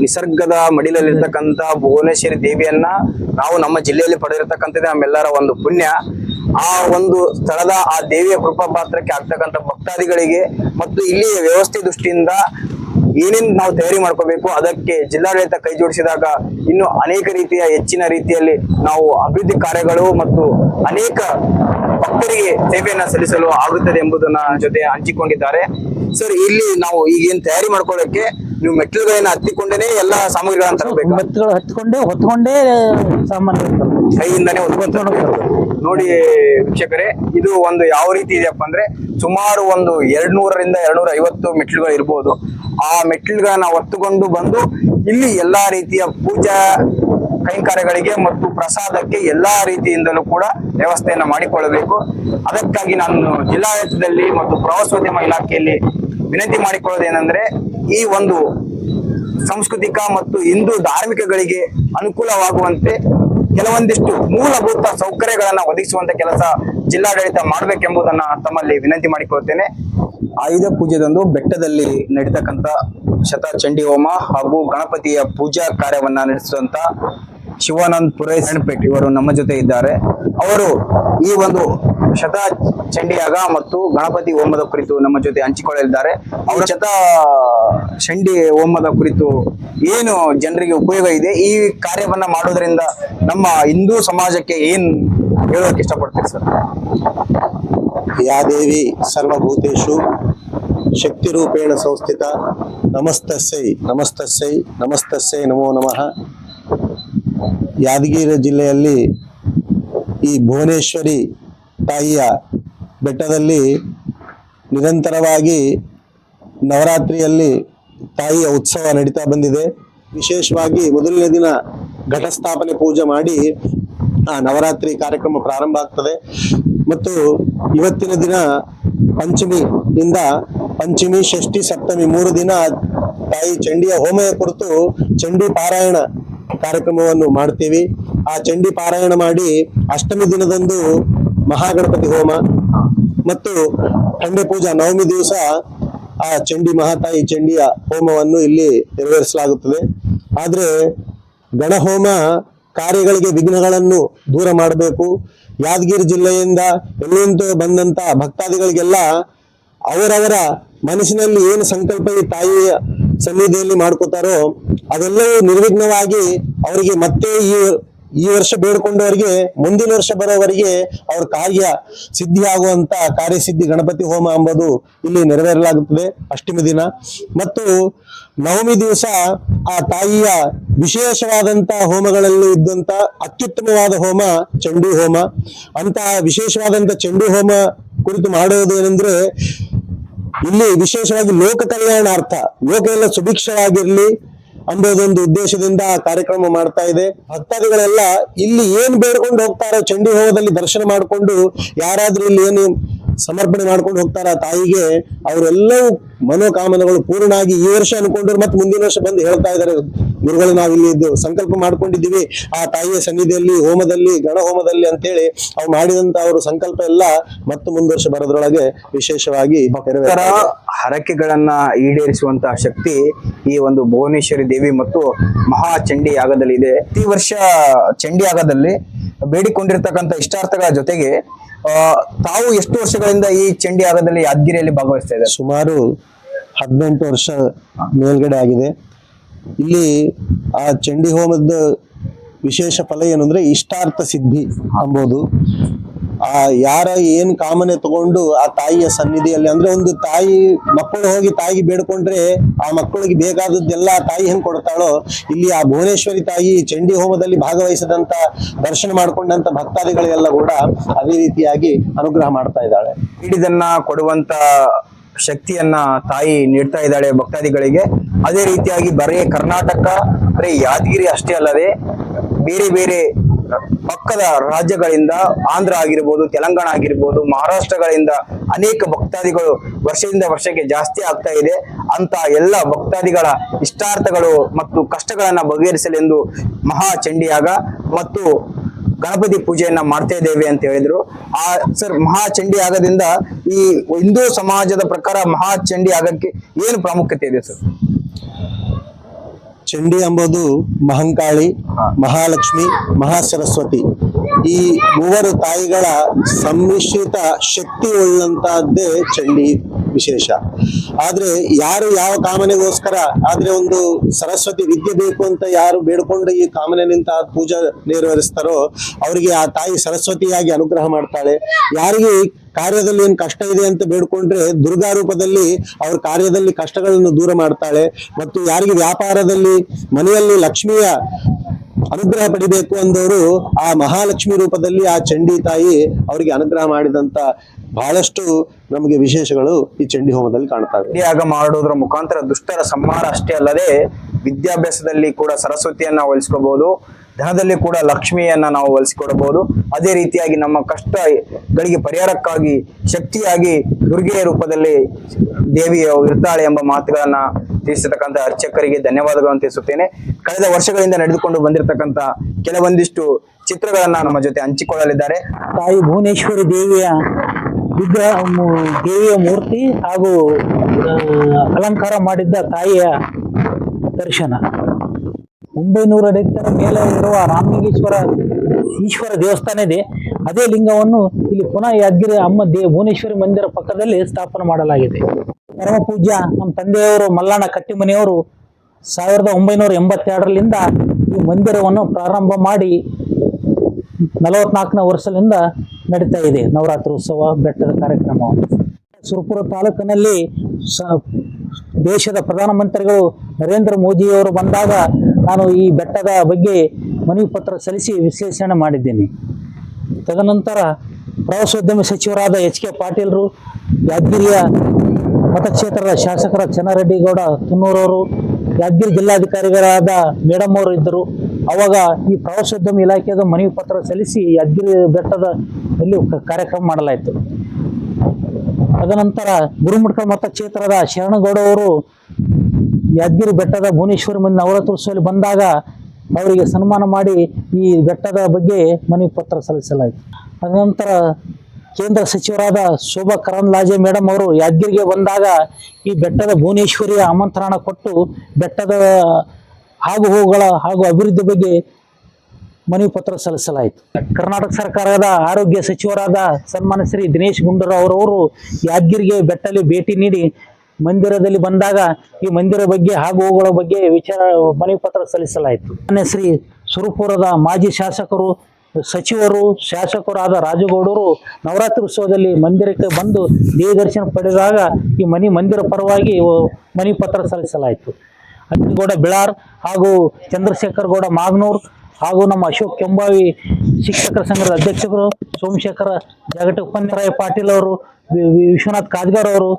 ನಿಸರ್ಗದ ಮಡಿಲಲ್ಲಿರ್ತಕ್ಕಂಥ ಭುವನೇಶ್ವರಿ ದೇವಿಯನ್ನ ನಾವು ನಮ್ಮ ಜಿಲ್ಲೆಯಲ್ಲಿ ಪಡೆದಿರ್ತಕ್ಕಂಥದ್ದೇ ನಮ್ಮೆಲ್ಲರ ಒಂದು ಪುಣ್ಯ. ಆ ಒಂದು ಸ್ಥಳದ ಆ ದೇವಿಯ ಕೃಪಾ ಪಾತ್ರಕ್ಕೆ ಆಗ್ತಕ್ಕಂಥ ಭಕ್ತಾದಿಗಳಿಗೆ ಮತ್ತು ಇಲ್ಲಿ ವ್ಯವಸ್ಥೆ ದೃಷ್ಟಿಯಿಂದ ಏನೇನ್ ನಾವು ತಯಾರಿ ಮಾಡ್ಕೋಬೇಕು, ಅದಕ್ಕೆ ಜಿಲ್ಲಾಡಳಿತ ಕೈ ಜೋಡಿಸಿದಾಗ ಇನ್ನು ಅನೇಕ ರೀತಿಯ ಹೆಚ್ಚಿನ ರೀತಿಯಲ್ಲಿ ನಾವು ಅಭಿವೃದ್ಧಿ ಕಾರ್ಯಗಳು ಮತ್ತು ಅನೇಕ ಭಕ್ತರಿಗೆ ಸೇವೆಯನ್ನ ಸಲ್ಲಿಸಲು ಆಗುತ್ತದೆ ಎಂಬುದನ್ನ ಜೊತೆ ಹಂಚಿಕೊಂಡಿದ್ದಾರೆ. ಸರ್, ಇಲ್ಲಿ ನಾವು ಈಗೇನು ತಯಾರಿ ಮಾಡ್ಕೊಳ್ಳೋಕೆ ನೀವು ಮೆಟ್ಟಿಲುಗಳನ್ನ ಹತ್ತಿಕೊಂಡೇನೆ ಎಲ್ಲ ಸಾಮಗ್ರಿಗಳನ್ನ ತರಬೇಕು. ಮೆಟ್ಲುಗಳು ಹತ್ಕೊಂಡೇ ಹೊತ್ಕೊಂಡೇ ಸಾಮಾನ್ಯ ಕೈಯಿಂದಾನೇ ಹೊತ್ಕೊಂಡು. ನೋಡಿ ವೀಕ್ಷಕರೇ ಇದು ಒಂದು ಯಾವ ರೀತಿ ಇದೆಯಪ್ಪ ಅಂದ್ರೆ ಸುಮಾರು ಒಂದು ಎರಡ್ ನೂರರಿಂದ ಎರಡ್ ನೂರ ಐವತ್ತು ಮೆಟ್ಟಿಲುಗಳು ಇರ್ಬೋದು. ಆ ಮೆಟ್ಟಿಲುಗಳನ್ನ ಹೊತ್ತುಕೊಂಡು ಬಂದು ಇಲ್ಲಿ ಎಲ್ಲಾ ರೀತಿಯ ಪೂಜಾ ಕೈಂಕಾರ್ಯಗಳಿಗೆ ಮತ್ತು ಪ್ರಸಾದಕ್ಕೆ ಎಲ್ಲಾ ರೀತಿಯಿಂದಲೂ ಕೂಡ ವ್ಯವಸ್ಥೆಯನ್ನು ಮಾಡಿಕೊಳ್ಳಬೇಕು. ಅದಕ್ಕಾಗಿ ನಾನು ಜಿಲ್ಲಾಡಳಿತದಲ್ಲಿ ಮತ್ತು ಪ್ರವಾಸೋದ್ಯಮ ಇಲಾಖೆಯಲ್ಲಿ ವಿನಂತಿ ಮಾಡಿಕೊಳ್ಳೋದೇನೆಂದ್ರೆ ಈ ಒಂದು ಸಾಂಸ್ಕೃತಿಕ ಮತ್ತು ಹಿಂದೂ ಧಾರ್ಮಿಕಗಳಿಗೆ ಅನುಕೂಲವಾಗುವಂತೆ ಕೆಲವೊಂದಿಷ್ಟು ಮೂಲಭೂತ ಸೌಕರ್ಯಗಳನ್ನ ಒದಗಿಸುವಂತ ಕೆಲಸ ಜಿಲ್ಲಾಡಳಿತ ಮಾಡಬೇಕೆಂಬುದನ್ನ ತಮ್ಮಲ್ಲಿ ವಿನಂತಿ ಮಾಡಿಕೊಳ್ಳುತ್ತೇನೆ. ಆಯುಧ ಪೂಜೆದಂದು ಬೆಟ್ಟದಲ್ಲಿ ನಡೀತಕ್ಕಂಥ ಶತ ಚಂಡಿ ಹೋಮ ಹಾಗೂ ಗಣಪತಿಯ ಪೂಜಾ ಕಾರ್ಯವನ್ನ ನಡೆಸುವಂತ ಶಿವಾನಂದ್ ಪುರೈ ಸಣ್ಪೇಟ್ ಇವರು ನಮ್ಮ ಜೊತೆ ಇದ್ದಾರೆ. ಅವರು ಈ ಒಂದು ಶತ ಚಂಡಿಯಾಗ ಮತ್ತು ಗಣಪತಿ ಹೋಮದ ಕುರಿತು ನಮ್ಮ ಜೊತೆ ಹಂಚಿಕೊಳ್ಳಲಿದ್ದಾರೆ. ಅವರು ಶತ ಚಂಡಿ ಹೋಮದ ಕುರಿತು ಏನು ಜನರಿಗೆ ಉಪಯೋಗ ಇದೆ? ಈ ಕಾರ್ಯವನ್ನ ಮಾಡೋದ್ರಿಂದ ನಮ್ಮ ಹಿಂದೂ ಸಮಾಜಕ್ಕೆ ಏನ್ ಹೇಳೋಕೆ ಇಷ್ಟಪಡ್ತೀರಿ ಸರ್? ಯಾ ದೇವಿ ಶಕ್ತಿ ರೂಪೇಣ ಸಂಸ್ಥಿತ, ನಮಸ್ತಸ್ಸೈ ನಮಸ್ತಸ್ಸೈ ನಮಸ್ತಸ್ಸೈ ನಮೋ ನಮಃ. ಯಾದಗಿರಿ ಜಿಲ್ಲೆಯಲ್ಲಿ ಈ ಭುವನೇಶ್ವರಿ ತಾಯಿಯ ಬೆಟ್ಟದಲ್ಲಿ ನಿರಂತರವಾಗಿ ನವರಾತ್ರಿಯಲ್ಲಿ ತಾಯಿಯ ಉತ್ಸವ ನಡೀತಾ ಬಂದಿದೆ. ವಿಶೇಷವಾಗಿ ಮೊದಲನೇ ದಿನ ಘಟಸ್ಥಾಪನೆ ಪೂಜೆ ಮಾಡಿ ಆ ನವರಾತ್ರಿ ಕಾರ್ಯಕ್ರಮ ಪ್ರಾರಂಭ ಆಗ್ತದೆ. ಮತ್ತು ಇವತ್ತಿನ ದಿನ ಪಂಚಮಿಯಿಂದ ಪಂಚಮಿ, ಷಷ್ಠಿ, ಸಪ್ತಮಿ ಮೂರು ದಿನ ತಾಯಿ ಚಂಡಿಯ ಹೋಮಯ ಕುರಿತು ಚಂಡಿ ಪಾರಾಯಣ ಕಾರ್ಯಕ್ರಮವನ್ನು ಮಾಡ್ತೀವಿ. ಆ ಚಂಡಿ ಪಾರಾಯಣ ಮಾಡಿ ಅಷ್ಟಮಿ ದಿನದಂದು ಮಹಾಗಣಪತಿ ಹೋಮ ಮತ್ತು ಖಂಡೆ ಪೂಜಾ ನವಮಿ ದಿವಸ ಆ ಚಂಡಿ ಮಹಾತಾಯಿ ಚಂಡಿಯ ಹೋಮವನ್ನು ಇಲ್ಲಿ ನೆರವೇರಿಸಲಾಗುತ್ತದೆ. ಆದ್ರೆ ಗಣಹೋಮ ಕಾರ್ಯಗಳಿಗೆ ವಿಘ್ನಗಳನ್ನು ದೂರ ಮಾಡಬೇಕು. ಯಾದಗಿರಿ ಜಿಲ್ಲೆಯಿಂದ ಎಲ್ಲಿಂದ ಬಂದಂತ ಭಕ್ತಾದಿಗಳಿಗೆಲ್ಲ ಅವರವರ ಮನಸ್ಸಿನಲ್ಲಿ ಏನು ಸಂಕಲ್ಪ ಈ ತಾಯಿಯ ಸನ್ನಿಧಿಯಲ್ಲಿ ಮಾಡ್ಕೋತಾರೋ ಅದೆಲ್ಲವೂ ನಿರ್ವಿಘ್ನವಾಗಿ ಅವರಿಗೆ ಮತ್ತೆ ಈ ಈ ವರ್ಷ ಬೇಡ್ಕೊಂಡವರಿಗೆ, ಮುಂದಿನ ವರ್ಷ ಬರೋವರಿಗೆ ಅವ್ರ ಕಾರ್ಯ ಸಿದ್ಧಿ ಆಗುವಂತ ಕಾರ್ಯಸಿದ್ಧಿ ಗಣಪತಿ ಹೋಮ ಎಂಬುದು ಇಲ್ಲಿ ನೆರವೇರಲಾಗುತ್ತದೆ ಅಷ್ಟಮಿ ದಿನ. ಮತ್ತು ನವಮಿ ದಿವಸ ಆ ತಾಯಿಯ ವಿಶೇಷವಾದಂತ ಹೋಮಗಳಲ್ಲಿ ಇದ್ದಂತ ಅತ್ಯುತ್ತಮವಾದ ಹೋಮ ಚಂಡು ಹೋಮ. ಅಂತಹ ವಿಶೇಷವಾದಂತ ಚಂಡು ಹೋಮ ಕುರಿತು ಮಾಡುವುದು ಏನಂದ್ರೆ, ಇಲ್ಲಿ ವಿಶೇಷವಾಗಿ ಲೋಕ ಕಲ್ಯಾಣಾರ್ಥ, ಲೋಕ ಎಲ್ಲ ಸುಭಿಕ್ಷವಾಗಿರ್ಲಿ ಅಂಬೋದೊಂದು ಉದ್ದೇಶದಿಂದ ಕಾರ್ಯಕ್ರಮ ಮಾಡ್ತಾ ಇದೆ. ಭಕ್ತಾದಿಗಳೆಲ್ಲ ಇಲ್ಲಿ ಏನ್ ಬೇಡ್ಕೊಂಡು ಹೋಗ್ತಾರೋ ಚಂಡಿ ಹೋಗದಲ್ಲಿ ದರ್ಶನ ಮಾಡಿಕೊಂಡು ಯಾರಾದ್ರೂ ಇಲ್ಲಿ ಏನು ಸಮರ್ಪಣೆ ಮಾಡ್ಕೊಂಡು ಹೋಗ್ತಾರ ಆ ತಾಯಿಗೆ ಅವರೆಲ್ಲವೂ ಮನೋಕಾಮನೆಗಳು ಪೂರ್ಣ ಆಗಿ ಈ ವರ್ಷ ಅನ್ಕೊಂಡ್ರು ಮತ್ತೆ ಮುಂದಿನ ವರ್ಷ ಬಂದು ಹೇಳ್ತಾ ಇದಾರೆ. ಗುರುಗಳು ನಾವು ಇಲ್ಲಿ ಇದ್ದು ಸಂಕಲ್ಪ ಮಾಡ್ಕೊಂಡಿದ್ದೀವಿ. ಆ ತಾಯಿಯ ಸನ್ನಿಧಿಯಲ್ಲಿ ಹೋಮದಲ್ಲಿ ಗಣ ಹೋಮದಲ್ಲಿ ಅಂತೇಳಿ ಅವ್ರು ಮಾಡಿದಂತ ಅವರು ಸಂಕಲ್ಪ ಎಲ್ಲ ಮತ್ತೆ ಮುಂದುವರ್ಷ ಬರೋದ್ರೊಳಗೆ ವಿಶೇಷವಾಗಿ ಹರಕೆಗಳನ್ನ ಈಡೇರಿಸುವಂತಹ ಶಕ್ತಿ ಈ ಒಂದು ಭುವನೇಶ್ವರಿ ದೇವಿ ಮತ್ತು ಮಹಾ ಚಂಡಿ ಯಾಗದಲ್ಲಿ ಇದೆ. ಪ್ರತಿ ವರ್ಷ ಚಂಡಿ ಯಾಗದಲ್ಲಿ ಬೇಡಿಕೊಂಡಿರ್ತಕ್ಕಂಥ ಇಷ್ಟಾರ್ಥಗಳ ಜೊತೆಗೆ ತಾವು ಎಷ್ಟು ವರ್ಷಗಳಿಂದ ಈ ಚಂಡಿ ಯಾಗದಲ್ಲಿ ಯಾದಗಿರಿಯಲ್ಲಿ ಭಾಗವಹಿಸ್ತಾ ಸುಮಾರು ಹದಿನೆಂಟು ವರ್ಷ ಮೇಲ್ಗಡೆ ಆಗಿದೆ. ಇಲ್ಲಿ ಆ ಚಂಡಿ ಹೋಮದ ವಿಶೇಷ ಫಲ ಏನು ಅಂದ್ರೆ ಇಷ್ಟಾರ್ಥ ಸಿದ್ಧಿ ಅಂಬೋದು ಆ ಯಾರ ಏನ್ ಕಾಮನೆ ತಗೊಂಡು ಆ ತಾಯಿಯ ಸನ್ನಿಧಿಯಲ್ಲಿ, ಅಂದ್ರೆ ಒಂದು ತಾಯಿ, ಮಕ್ಕಳು ಹೋಗಿ ತಾಯಿಗೆ ಬೇಡ್ಕೊಂಡ್ರೆ ಆ ಮಕ್ಕಳಿಗೆ ಬೇಕಾದದ್ದೆಲ್ಲ ತಾಯಿ ಹೆಂಗ್ ಕೊಡ್ತಾಳೋ, ಇಲ್ಲಿ ಆ ಭುವನೇಶ್ವರಿ ತಾಯಿ ಚಂಡಿ ಹೋಮದಲ್ಲಿ ಭಾಗವಹಿಸಿದಂತ, ದರ್ಶನ ಮಾಡ್ಕೊಂಡಂತ ಭಕ್ತಾದಿಗಳಿಗೆಲ್ಲ ಕೂಡ ಅದೇ ರೀತಿಯಾಗಿ ಅನುಗ್ರಹ ಮಾಡ್ತಾ ಇದ್ದಾಳೆ. ಇಡಿದನ್ನ ಕೊಡುವಂತ ಶಕ್ತಿಯನ್ನ ತಾಯಿ ನೀಡ್ತಾ ಇದ್ದಾಳೆ ಭಕ್ತಾದಿಗಳಿಗೆ. ಅದೇ ರೀತಿಯಾಗಿ ಬರೀ ಕರ್ನಾಟಕ, ಬರೀ ಯಾದಗಿರಿ ಅಷ್ಟೇ ಅಲ್ಲದೆ, ಬೇರೆ ಬೇರೆ ಪಕ್ಕದ ರಾಜ್ಯಗಳಿಂದ ಆಂಧ್ರ ಆಗಿರ್ಬೋದು, ತೆಲಂಗಾಣ ಆಗಿರ್ಬೋದು, ಮಹಾರಾಷ್ಟ್ರಗಳಿಂದ ಅನೇಕ ಭಕ್ತಾದಿಗಳು ವರ್ಷದಿಂದ ವರ್ಷಕ್ಕೆ ಜಾಸ್ತಿ ಆಗ್ತಾ ಇದೆ. ಅಂತ ಎಲ್ಲ ಭಕ್ತಾದಿಗಳ ಇಷ್ಟಾರ್ಥಗಳು ಮತ್ತು ಕಷ್ಟಗಳನ್ನ ಬಗೆಹರಿಸಲೆಂದು ಮಹಾ ಚಂಡಿಯಾಗ ಮತ್ತು ಗಣಪತಿ ಪೂಜೆಯನ್ನ ಮಾಡ್ತಾ ಇದ್ದೇವೆ ಅಂತ ಹೇಳಿದ್ರು. ಆ, ಸರ್, ಮಹಾ ಚಂಡಿ ಆಗದಿಂದ ಈ ಹಿಂದೂ ಸಮಾಜದ ಪ್ರಕಾರ ಮಹಾ ಚಂಡಿ ಏನು ಪ್ರಾಮುಖ್ಯತೆ ಇದೆ, ಸರ್? ಚಂಡಿ ಎಂಬುದು ಮಹಂಕಾಳಿ ಮಹಾಲಕ್ಷ್ಮಿ ಮಹಾಸರಸ್ವತಿ. ಈ ಮೂವರು ತಾಯಿಗಳ ಸಮ್ಮಿಶ್ರಿತ ಶಕ್ತಿ ಉಳ್ಳಂತಹದ್ದೇ ಚಂಡಿ. ವಿಶೇಷ. ಆದ್ರೆ ಯಾರು ಯಾವ ಕಾಮನೆಗೋಸ್ಕರ, ಆದ್ರೆ ಒಂದು ಸರಸ್ವತಿ ವಿದ್ಯೆ ಬೇಕು ಅಂತ ಯಾರು ಬೇಡ್ಕೊಂಡು ಈ ಕಾಮನೆ ನಿಂತ ಪೂಜೆ ನೆರವೇರಿಸ್ತಾರೋ, ಅವರಿಗೆ ಆ ತಾಯಿ ಸರಸ್ವತಿಯಾಗಿ ಅನುಗ್ರಹ ಮಾಡ್ತಾಳೆ. ಯಾರಿಗೆ ಕಾರ್ಯದಲ್ಲಿ ಏನ್ ಕಷ್ಟ ಇದೆ ಅಂತ ಬೇಡ್ಕೊಂಡ್ರೆ ದುರ್ಗಾ ರೂಪದಲ್ಲಿ ಅವ್ರ ಕಾರ್ಯದಲ್ಲಿ ಕಷ್ಟಗಳನ್ನು ದೂರ ಮಾಡ್ತಾಳೆ. ಮತ್ತು ಯಾರಿಗೆ ವ್ಯಾಪಾರದಲ್ಲಿ, ಮನೆಯಲ್ಲಿ ಲಕ್ಷ್ಮಿಯ ಅನುಗ್ರಹ ಪಡಿಬೇಕು ಅಂದವರು ಆ ಮಹಾಲಕ್ಷ್ಮಿ ರೂಪದಲ್ಲಿ ಆ ಚಂಡಿ ತಾಯಿ ಅವರಿಗೆ ಅನುಗ್ರಹ ಮಾಡಿದಂತ ಬಹಳಷ್ಟು ನಮಗೆ ವಿಶೇಷಗಳು ಈ ಚಂಡಿ ಹೋಮದಲ್ಲಿ ಕಾಣ್ತವೆ. ಯಾಗ ಮಾಡೋದ್ರ ಮುಖಾಂತರ ದುಷ್ಟರ ಸಂಹಾರ ಅಷ್ಟೇ ಅಲ್ಲದೆ ವಿದ್ಯಾಭ್ಯಾಸದಲ್ಲಿ ಕೂಡ ಸರಸ್ವತಿಯನ್ನ ಒಲಿಸ್ಕೋಬಹುದು ಧನದಲ್ಲಿ ಕೂಡ ಲಕ್ಷ್ಮಿಯನ್ನ ನಾವು ಒಲಿಸಿಕೊಡಬಹುದು ಅದೇ ರೀತಿಯಾಗಿ ನಮ್ಮ ಕಷ್ಟಗಳಿಗೆ ಪರಿಹಾರಕ್ಕಾಗಿ ಶಕ್ತಿಯಾಗಿ ದುರ್ಗೆಯ ರೂಪದಲ್ಲಿ ದೇವಿಯು ಇರ್ತಾಳೆ ಎಂಬ ಮಾತುಗಳನ್ನ ತಿಳಿಸಿರ್ತಕ್ಕಂಥ ಅರ್ಚಕರಿಗೆ ಧನ್ಯವಾದಗಳನ್ನು ತಿಳಿಸುತ್ತೇನೆ. ಕಳೆದ ವರ್ಷಗಳಿಂದ ನಡೆದುಕೊಂಡು ಬಂದಿರತಕ್ಕಂತ ಕೆಲವೊಂದಿಷ್ಟು ಚಿತ್ರಗಳನ್ನ ನಮ್ಮ ಜೊತೆ ಹಂಚಿಕೊಳ್ಳಲಿದ್ದಾರೆ. ತಾಯಿ ಭುವನೇಶ್ವರಿ ದೇವಿಯ ವಿಗ್ರಹ ದೇವಿಯ ಮೂರ್ತಿ ಹಾಗೂ ಅಲಂಕಾರ ಮಾಡಿದ್ದ ತಾಯಿಯ ದರ್ಶನ. ಒಂಬೈನೂರ ಎತ್ತರ ಮೇಲೆ ಇರುವ ರಾಮಲಿಂಗೇಶ್ವರ ಈಶ್ವರ ದೇವಸ್ಥಾನ ಇದೆ. ಅದೇ ಲಿಂಗವನ್ನು ಇಲ್ಲಿ ಪುನಃ ಯಾದಗಿರಿ ಅಮ್ಮ ದೇ, ಭುವನೇಶ್ವರಿ ಮಂದಿರ ಪಕ್ಕದಲ್ಲಿ ಸ್ಥಾಪನೆ ಮಾಡಲಾಗಿದೆ. ಪರಮ ಪೂಜ್ಯ ನಮ್ಮ ತಂದೆಯವರು ಮಲ್ಲಣ್ಣ ಕಟ್ಟಿಮನೆಯವರು ಸಾವಿರದ ಒಂಬೈನೂರ ಎಂಬತ್ತೆರಡರಿಂದ ಈ ಮಂದಿರವನ್ನು ಪ್ರಾರಂಭ ಮಾಡಿ ನಲವತ್ನಾಲ್ಕನೇ ವರ್ಷದಿಂದ ನಡೀತಾ ಇದೆ. ನವರಾತ್ರಿ ಉತ್ಸವ ಬೆಟ್ಟದ ಕಾರ್ಯಕ್ರಮ. ಸುರಪುರ ತಾಲೂಕಿನಲ್ಲಿ ದೇಶದ ಪ್ರಧಾನಮಂತ್ರಿಗಳು ನರೇಂದ್ರ ಮೋದಿಯವರು ಬಂದಾಗ ನಾನು ಈ ಬೆಟ್ಟದ ಬಗ್ಗೆ ಮನವಿ ಪತ್ರ ಸಲ್ಲಿಸಿ ವಿಶ್ಲೇಷಣೆ ಮಾಡಿದ್ದೇನೆ. ತದನಂತರ ಪ್ರವಾಸೋದ್ಯಮ ಸಚಿವರಾದ ಎಚ್ ಕೆ ಪಾಟೀಲ್ರು, ಯಾದಗಿರಿಯ ಮತಕ್ಷೇತ್ರದ ಶಾಸಕರ ಚನ್ನರೆಡ್ಡಿಗೌಡ ತುನ್ನೂರವರು, ಯಾದಗಿರಿ ಜಿಲ್ಲಾಧಿಕಾರಿಗಳಾದ ಮೇಡಮ್ ಅವರು ಇದ್ದರು. ಅವಾಗ ಈ ಪ್ರವಾಸೋದ್ಯಮ ಇಲಾಖೆಯ ಮನವಿ ಪತ್ರ ಸಲ್ಲಿಸಿ ಯಾದಗಿರಿ ಬೆಟ್ಟದ ಅಲ್ಲಿ ಕ- ಕಾರ್ಯಕ್ರಮ ಮಾಡಲಾಯಿತು. ತದನಂತರ ಮತ್ತು ಮತಕ್ಷೇತ್ರದ ಶರಣಗೌಡ ಅವರು ಯಾದಗಿರಿ ಬೆಟ್ಟದ ಭುವನೇಶ್ವರಿ ಮಂದಿ ನವರಾತ್ರೋತ್ಸವದಲ್ಲಿ ಬಂದಾಗ ಅವರಿಗೆ ಸನ್ಮಾನ ಮಾಡಿ ಈ ಬೆಟ್ಟದ ಬಗ್ಗೆ ಮನವಿ ಪತ್ರ ಸಲ್ಲಿಸಲಾಯಿತು. ತದನಂತರ ಕೇಂದ್ರ ಸಚಿವರಾದ ಶೋಭಾ ಕರಂದ್ಲಾಜೆ ಮೇಡಮ್ ಅವರು ಯಾದಗಿರಿಗೆ ಬಂದಾಗ ಈ ಬೆಟ್ಟದ ಭುವನೇಶ್ವರಿಯ ಆಮಂತ್ರಣ ಕೊಟ್ಟು ಬೆಟ್ಟದ ಆಗು ಹೋಗುಗಳ ಹಾಗೂ ಅಭಿವೃದ್ಧಿ ಬಗ್ಗೆ ಮನವಿ ಪತ್ರ ಸಲ್ಲಿಸಲಾಯಿತು. ಕರ್ನಾಟಕ ಸರ್ಕಾರದ ಆರೋಗ್ಯ ಸಚಿವರಾದ ಸನ್ಮಾನ್ಯ ಶ್ರೀ ದಿನೇಶ್ ಗುಂಡೂರಾವ್ ಅವರವರು ಯಾದಗಿರಿಗೆ ಬೆಟ್ಟಲ್ಲಿ ಭೇಟಿ ನೀಡಿ ಮಂದಿರದಲ್ಲಿ ಬಂದಾಗ ಈ ಮಂದಿರ ಬಗ್ಗೆ ಹಾಗೂ ಹೋಗುಗಳ ಬಗ್ಗೆ ವಿಚಾರ ಮನವಿ ಪತ್ರ ಸಲ್ಲಿಸಲಾಯಿತು. ಮಾನ್ಯ ಶ್ರೀ ಸುರಪುರದ ಮಾಜಿ ಶಾಸಕರು, ಸಚಿವರು, ಶಾಸಕರಾದ ರಾಜಗೌಡರು ನವರಾತ್ರಿ ಉತ್ಸವದಲ್ಲಿ ಮಂದಿರಕ್ಕೆ ಬಂದು ದೇವಿ ದರ್ಶನ ಪಡೆದಾಗ ಈ ಮನಿ ಮಂದಿರ ಪರವಾಗಿ ಮನವಿ ಪತ್ರ ಸಲ್ಲಿಸಲಾಯಿತು. ಅಜ್ಜಿಗೌಡ ಬಿಳಾರ್ ಹಾಗೂ ಚಂದ್ರಶೇಖರ್ ಗೌಡ ಮಾಗ್ನೂರ್ ಹಾಗೂ ನಮ್ಮ ಅಶೋಕ್ ಕೆಂಬಾವಿ ಶಿಕ್ಷಕರ ಸಂಘದ ಅಧ್ಯಕ್ಷರು ಸೋಮಶೇಖರ ಜಗಟ ಉಪನ್ಯರಾಯ ಪಾಟೀಲ್ ಅವರು ವಿಶ್ವನಾಥ್ ಕಾಜ್ಗಾರ್ ಅವರು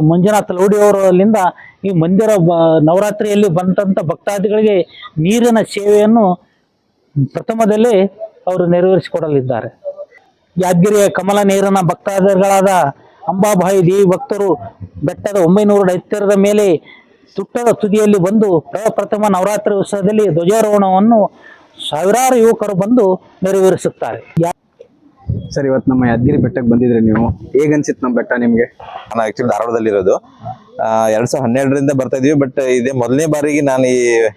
ಮಂಜುನಾಥ್ ಲೌಡಿ ಅಲ್ಲಿಂದ ಈ ಮಂದಿರ ನವರಾತ್ರಿಯಲ್ಲಿ ಬಂದಂಥ ಭಕ್ತಾದಿಗಳಿಗೆ ನೀರಿನ ಸೇವೆಯನ್ನು ಪ್ರಥಮದಲ್ಲಿ ಅವರು ನೆರವೇರಿಸಿಕೊಡಲಿದ್ದಾರೆ. ಯಾದಗಿರಿಯ ಕಮಲ ನೀರನ ಭಕ್ತಾದಿಗಳಾದ ಅಂಬಾಬಾಯಿ ದೇವಿ ಭಕ್ತರು ಬೆಟ್ಟದ ಒಂಬೈನೂರ ಎತ್ತರದ ಮೇಲೆ ತುಟ್ಟದ ತುದಿಯಲ್ಲಿ ಬಂದು ಪ್ರಪ್ರಥಮ ನವರಾತ್ರಿ ಉತ್ಸವದಲ್ಲಿ ಧ್ವಜಾರೋಹಣವನ್ನು ಸಾವಿರಾರು ಯುವಕರು ಬಂದು ನೆರವೇರಿಸುತ್ತಾರೆ. ಯಾ- ಸರ್ ಇವತ್ತು ನಮ್ಮ ಯಾದಗಿರಿ ಬೆಟ್ಟಕ್ಕೆ ಬಂದಿದ್ರೆ ನೀವು. ಹೇಗನ್ಸಿತ್ತು ನಮ್ಮ ಬೆಟ್ಟ ನಿಮಗೆ? ನಾನು ಆ್ಯಕ್ಚುಲಿ ಧಾರವಾಡದಲ್ಲಿರೋದು. ಎರಡು ಸಾವಿರದ ಹನ್ನೆರಡರಿಂದ ಬರ್ತಾ ಇದೀವಿ ಬಟ್ ಇದೇ ಮೊದಲನೇ ಬಾರಿಗೆ ನಾನು ಈ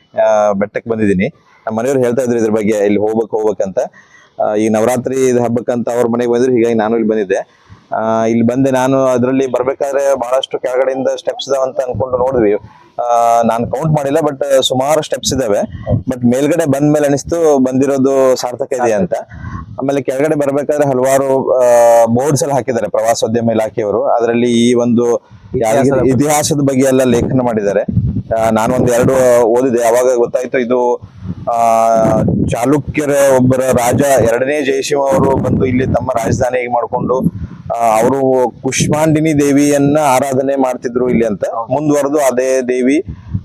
ಬೆಟ್ಟಕ್ಕೆ ಬಂದಿದ್ದೀನಿ. ನಮ್ಮ ಮನೆಯವ್ರು ಹೇಳ್ತಾ ಇದ್ರು ಇದ್ರ ಬಗ್ಗೆ ಇಲ್ಲಿ ಹೋಗ್ಬೇಕು ಹೋಗ್ಬೇಕಂತ. ಆ, ಈ ನವರಾತ್ರಿ ಹಬ್ಬಕ್ಕಂತ ಅವ್ರ ಮನೆಗೆ ಬಂದ್ರು ಹೀಗಾಗಿ ನಾನು ಇಲ್ಲಿ ಬಂದಿದ್ದೆ. ಆ, ಇಲ್ಲಿ ಬಂದೆ ನಾನು ಅದರಲ್ಲಿ ಬರಬೇಕಾದ್ರೆ ಬಹಳಷ್ಟು ಕೆಳಗಡೆಯಿಂದ ಸ್ಟೆಪ್ಸ್ ಇದಾವ ಅಂತ ಅನ್ಕೊಂಡು ನೋಡಿದ್ವಿ. ನಾನು ಕೌಂಟ್ ಮಾಡಿಲ್ಲ ಬಟ್ ಸುಮಾರು ಸ್ಟೆಪ್ಸ್ ಇದಾವೆ. ಬಟ್ ಮೇಲ್ಗಡೆ ಬಂದ ಮೇಲೆ ಅನಿಸ್ತು ಬಂದಿರೋದು ಸಾರ್ಥಕ ಇದೆ ಅಂತ. ಆಮೇಲೆ ಕೆಳಗಡೆ ಬರ್ಬೇಕಾದ್ರೆ ಹಲವಾರು ಬೋರ್ಡ್ಸ್ ಎಲ್ಲ ಹಾಕಿದ್ದಾರೆ ಪ್ರವಾಸೋದ್ಯಮ ಇಲಾಖೆಯವರು. ಅದರಲ್ಲಿ ಈ ಒಂದು ಇತಿಹಾಸದ ಬಗ್ಗೆ. ಎಲ್ಲ ಲೇಖನ ಮಾಡಿದ್ದಾರೆ. ನಾನು ಒಂದ್ ಎರಡು ಓದಿದೆ. ಅವಾಗ ಗೊತ್ತಾಯ್ತು ಇದು ಆ ಚಾಲುಕ್ಯರ ಒಬ್ಬರ ರಾಜ ಎರಡನೇ ಜಯಸಿಂಹ ಅವರು ಬಂದು ಇಲ್ಲಿ ತಮ್ಮ ರಾಜಧಾನಿ ಮಾಡಿಕೊಂಡು ಅವರು ಕುಷ್ಮಾಂಡಿನಿ ದೇವಿಯನ್ನ ಆರಾಧನೆ ಮಾಡ್ತಿದ್ರು ಇಲ್ಲಿ ಅಂತ. ಮುಂದುವರೆದು ಅದೇ ದೇವಿ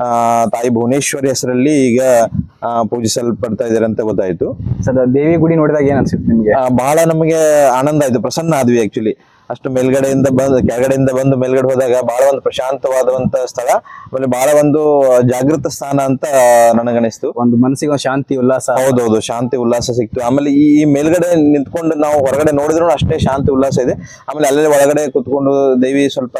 ಆ ತಾಯಿ ಭುವನೇಶ್ವರಿ ಹೆಸರಲ್ಲಿ ಈಗ ಪೂಜಿಸಲ್ಪಡ್ತಾ ಇದಾರೆ ಅಂತ ಗೊತ್ತಾಯ್ತು. ಸರ್ ದೇವಿ ಗುಡಿ ನೋಡಿದಾಗ ಏನ್ ಅನ್ಸುತ್ತೆ ನಿಮ್ಗೆ? ಬಹಳ ನಮಗೆ ಆನಂದ ಆಯ್ತು ಪ್ರಸನ್ನ ಆದ್ವಿ ಆಕ್ಚುಲಿ ಅಷ್ಟು ಮೇಲ್ಗಡೆಯಿಂದ ಬಂದು ಕೆಳಗಡೆಯಿಂದ ಬಂದು ಮೇಲ್ಗಡೆ ಹೋದಾಗ ಬಹಳ ಒಂದು ಪ್ರಶಾಂತವಾದಂತ ಸ್ಥಳ. ಆಮೇಲೆ ಬಹಳ ಒಂದು ಜಾಗೃತ ಸ್ಥಾನ ಅಂತ ನನಗನಿಸ್ತು. ಒಂದು ಮನಸ್ಸಿಗೆ ಒಂದು ಶಾಂತಿ ಉಲ್ಲಾಸ. ಹೌದೌದು ಶಾಂತಿ ಉಲ್ಲಾಸ ಸಿಕ್ತು. ಆಮೇಲೆ ಈ ಮೇಲ್ಗಡೆ ನಿಂತ್ಕೊಂಡು ನಾವು ಹೊರಗಡೆ ನೋಡಿದ್ರು ಅಷ್ಟೇ ಶಾಂತಿ ಉಲ್ಲಾಸ ಇದೆ. ಆಮೇಲೆ ಅಲ್ಲೇ ಒಳಗಡೆ ಕುತ್ಕೊಂಡು ದೇವಿ ಸ್ವಲ್ಪ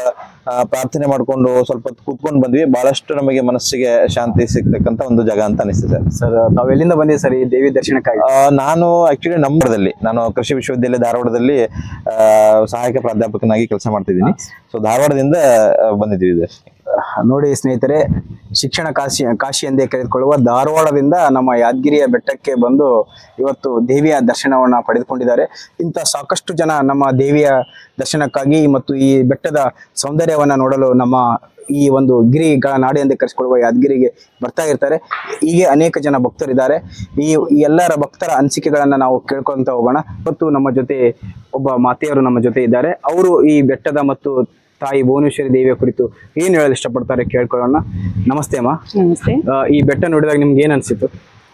ಪ್ರಾರ್ಥನೆ ಮಾಡ್ಕೊಂಡು ಸ್ವಲ್ಪ ಕುತ್ಕೊಂಡು ಬಂದ್ವಿ. ಬಹಳಷ್ಟು ನಮಗೆ ಮನಸ್ಸಿಗೆ ಶಾಂತಿ ಸಿಗ್ತಕ್ಕಂತ ಒಂದು ಜಾಗ ಅಂತ ಅನಿಸ್ತದೆ ಸರ್. ತಾವ್ ಎಲ್ಲಿಂದ ಬಂದಿದೆ ಸರ್ ಈ ದೇವಿ ದರ್ಶನಕ್ಕಾಗಿ? ನಾನು ಆಕ್ಚುಲಿ ನಮ್ಮದಲ್ಲಿ ನಾನು ಕೃಷಿ ವಿಶ್ವವಿದ್ಯಾಲಯ ಧಾರವಾಡದಲ್ಲಿ ಆ, ಸಹಾಯಕ ಪ್ರಾಧ್ಯಾಪಕನಾಗಿ ಕೆಲಸ ಮಾಡ್ತಿದ್ದೀನಿ ಸೊ ಧಾರವಾಡದಿಂದ ಬಂದಿದ್ದೀವಿ. ನೋಡಿ ಸ್ನೇಹಿತರೆ, ಶಿಕ್ಷಣ ಕಾಶಿ ಕಾಶಿ ಎಂದೇ ಕರೆದುಕೊಳ್ಳುವ ಧಾರವಾಡದಿಂದ ನಮ್ಮ ಯಾದಗಿರಿಯ ಬೆಟ್ಟಕ್ಕೆ ಬಂದು ಇವತ್ತು ದೇವಿಯ ದರ್ಶನವನ್ನು ಪಡೆದುಕೊಂಡಿದ್ದಾರೆ. ಇಂಥ ಸಾಕಷ್ಟು ಜನ ನಮ್ಮ ದೇವಿಯ ದರ್ಶನಕ್ಕಾಗಿ ಮತ್ತು ಈ ಬೆಟ್ಟದ ಸೌಂದರ್ಯವನ್ನು ನೋಡಲು ನಮ್ಮ ಈ ಒಂದು ಗಿರಿಗಳ ನಾಡು ಎಂದೇ ಕರೆಸಿಕೊಳ್ಳುವ ಯಾದಗಿರಿಗೆ ಬರ್ತಾ ಇರ್ತಾರೆ. ಹೀಗೆ ಅನೇಕ ಜನ ಭಕ್ತರಿದ್ದಾರೆ. ಈ ಎಲ್ಲರ ಭಕ್ತರ ಅನಿಸಿಕೆಗಳನ್ನು ನಾವು ಕೇಳ್ಕೊಂತ ಹೋಗೋಣ. ಮತ್ತು ನಮ್ಮ ಜೊತೆ ಒಬ್ಬ ಮಾತೆಯವರು ನಮ್ಮ ಜೊತೆ ಇದ್ದಾರೆ. ಅವರು ಈ ಬೆಟ್ಟದ ಮತ್ತು ತಾಯಿ ಭುವನೇಶ್ವರಿ ದೇವಿಯ ಕುರಿತು ಏನ್ ಹೇಳಲು ಇಷ್ಟಪಡ್ತಾರೆ ಕೇಳ್ಕೊಳ್ಳೋಣ. ನಮಸ್ತೆ ಅಮ್ಮ. ನಮಸ್ತೆ. ಈ ಬೆಟ್ಟ ನೋಡಿದಾಗ ನಿಮ್ಗೆ ಏನ್ ಅನ್ಸಿತ್ತು?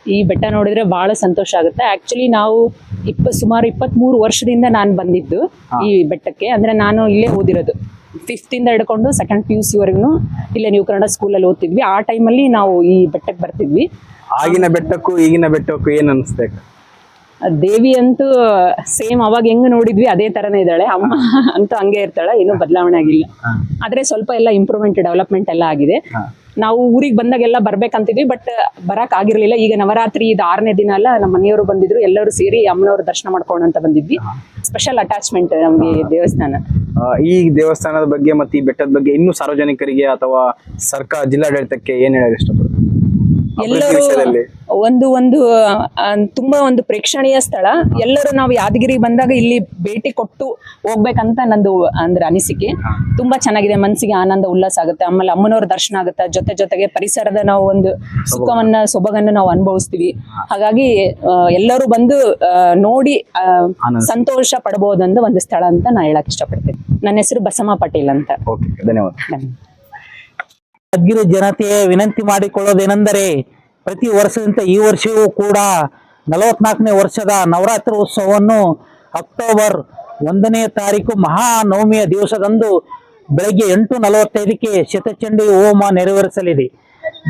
ಈ ಬೆಟ್ಟ ನೋಡಿದ್ರೆ ಬಹಳ ಸಂತೋಷ ಆಗುತ್ತೆ. ಆಕ್ಚುಲಿ ನಾವು ಇಪ್ಪ ಸುಮಾರು ಇಪ್ಪತ್ಮೂರು ವರ್ಷದಿಂದ ನಾನು ಬಂದಿದ್ದು ಈ ಬೆಟ್ಟಕ್ಕೆ. ಅಂದ್ರೆ ನಾನು ಇಲ್ಲೇ ಓದಿರೋದು. ಫಿಫ್ತ್ ಇಂದ ಹಿಡ್ಕೊಂಡು ಸೆಕೆಂಡ್ ಪಿ ಯು ಸಿ ವರೆಗೂ ಇಲ್ಲೇ ನೀವು ಕನ್ನಡ ಸ್ಕೂಲಲ್ಲಿ ಓದ್ತಿದ್ವಿ. ಆ ಟೈಮಲ್ಲಿ ನಾವು ಈ ಬೆಟ್ಟಕ್ಕೆ ಬರ್ತಿದ್ವಿ. ಆಗಿನ ಬೆಟ್ಟಕ್ಕೂ ಈಗಿನ ಬೆಟ್ಟಕ್ಕೂ ಏನ್ ಅನ್ಸುತ್ತೆ ಆ ದೇವಿ ಅಂತೂ ಸೇಮ್ ಅವಾಗ ಹೆಂಗ್ ನೋಡಿದ್ವಿ ಅದೇ ತರನೇ ಇದ್ದಾಳೆ. ಅಮ್ಮ ಅಂತೂ ಹಂಗೆ ಇರ್ತಾಳೆ ಏನು ಬದಲಾವಣೆ ಆಗಿಲ್ಲ. ಆದ್ರೆ ಸ್ವಲ್ಪ ಎಲ್ಲ ಇಂಪ್ರೂವ್ಮೆಂಟ್ ಡೆವಲಪ್ಮೆಂಟ್ ಎಲ್ಲ ಆಗಿದೆ. ನಾವು ಊರಿಗೆ ಬಂದಾಗೆಲ್ಲ ಬರ್ಬೇಕಂತಿದ್ವಿ ಬಟ್ ಬರಕ್ ಆಗಿರ್ಲಿಲ್ಲ. ಈಗ ನವರಾತ್ರಿ ಇದು ಆರನೇ ದಿನ ಎಲ್ಲ ನಮ್ಮ ಮನೆಯವರು ಬಂದಿದ್ರು ಎಲ್ಲರೂ ಸೇರಿ ಅಮ್ಮನವ್ರ ದರ್ಶನ ಮಾಡ್ಕೊಂಡು ಅಂತ ಬಂದಿದ್ವಿ. ಸ್ಪೆಷಲ್ ಅಟ್ಯಾಚ್ಮೆಂಟ್ ನಮ್ಗೆ ಈ ದೇವಸ್ಥಾನ. ಈ ದೇವಸ್ಥಾನದ ಬಗ್ಗೆ ಮತ್ತೆ ಈ ಬೆಟ್ಟದ ಬಗ್ಗೆ ಇನ್ನು ಸಾರ್ವಜನಿಕರಿಗೆ ಅಥವಾ ಸರ್ಕಾರ ಜಿಲ್ಲಾಡಳಿತಕ್ಕೆ ಏನ್ ಹೇಳೋದು ಇಷ್ಟಪಡ್ತಾರೆ? ಎಲ್ಲರೂ ಒಂದು ಒಂದು ತುಂಬಾ ಒಂದು ಪ್ರೇಕ್ಷಣೀಯ ಸ್ಥಳ. ಎಲ್ಲರೂ ನಾವು ಯಾದಗಿರಿ ಬಂದಾಗ ಇಲ್ಲಿ ಭೇಟಿ ಕೊಟ್ಟು ಹೋಗ್ಬೇಕಂತ ನಂದು ಅಂದ್ರೆ ಅನಿಸಿಕೆ. ತುಂಬಾ ಚೆನ್ನಾಗಿದೆ ಮನಸ್ಸಿಗೆ ಆನಂದ ಉಲ್ಲಾಸ ಆಗುತ್ತೆ. ಆಮೇಲೆ ಅಮ್ಮನವ್ರ ದರ್ಶನ ಆಗುತ್ತೆ. ಜೊತೆ ಜೊತೆಗೆ ಪರಿಸರದ ನಾವು ಒಂದು ಸುಖವನ್ನ ಸೊಬಗನ್ನ ನಾವು ಅನುಭವಿಸ್ತೀವಿ. ಹಾಗಾಗಿ ಎಲ್ಲರೂ ಬಂದು ನೋಡಿ. ಸಂತೋಷ ಪಡಬಹುದಂತ ಒಂದು ಸ್ಥಳ ಅಂತ ನಾ ಹೇಳಕ್ ಇಷ್ಟಪಡ್ತೀನಿ. ನನ್ನ ಹೆಸರು ಬಸಮ್ಮ ಪಾಟೀಲ್ ಅಂತ. ಧನ್ಯವಾದ. ಯಾದಗಿರಿ ಜನತೆಯ ವಿನಂತಿ ಮಾಡಿಕೊಳ್ಳೋದೇನೆಂದರೆ ಪ್ರತಿ ವರ್ಷದಂತೆ ಈ ವರ್ಷವೂ ಕೂಡ ನಲವತ್ನಾಲ್ಕನೇ ವರ್ಷದ ನವರಾತ್ರಿ ಉತ್ಸವವನ್ನು ಅಕ್ಟೋಬರ್ ಒಂದನೇ ತಾರೀಕು ಮಹಾನವಮಿಯ ದಿವಸದಂದು ಬೆಳಗ್ಗೆ ಎಂಟು ನಲವತ್ತೈದಕ್ಕೆ ಶತಚಂಡಿ ಹೋಮ ನೆರವೇರಿಸಲಿದೆ.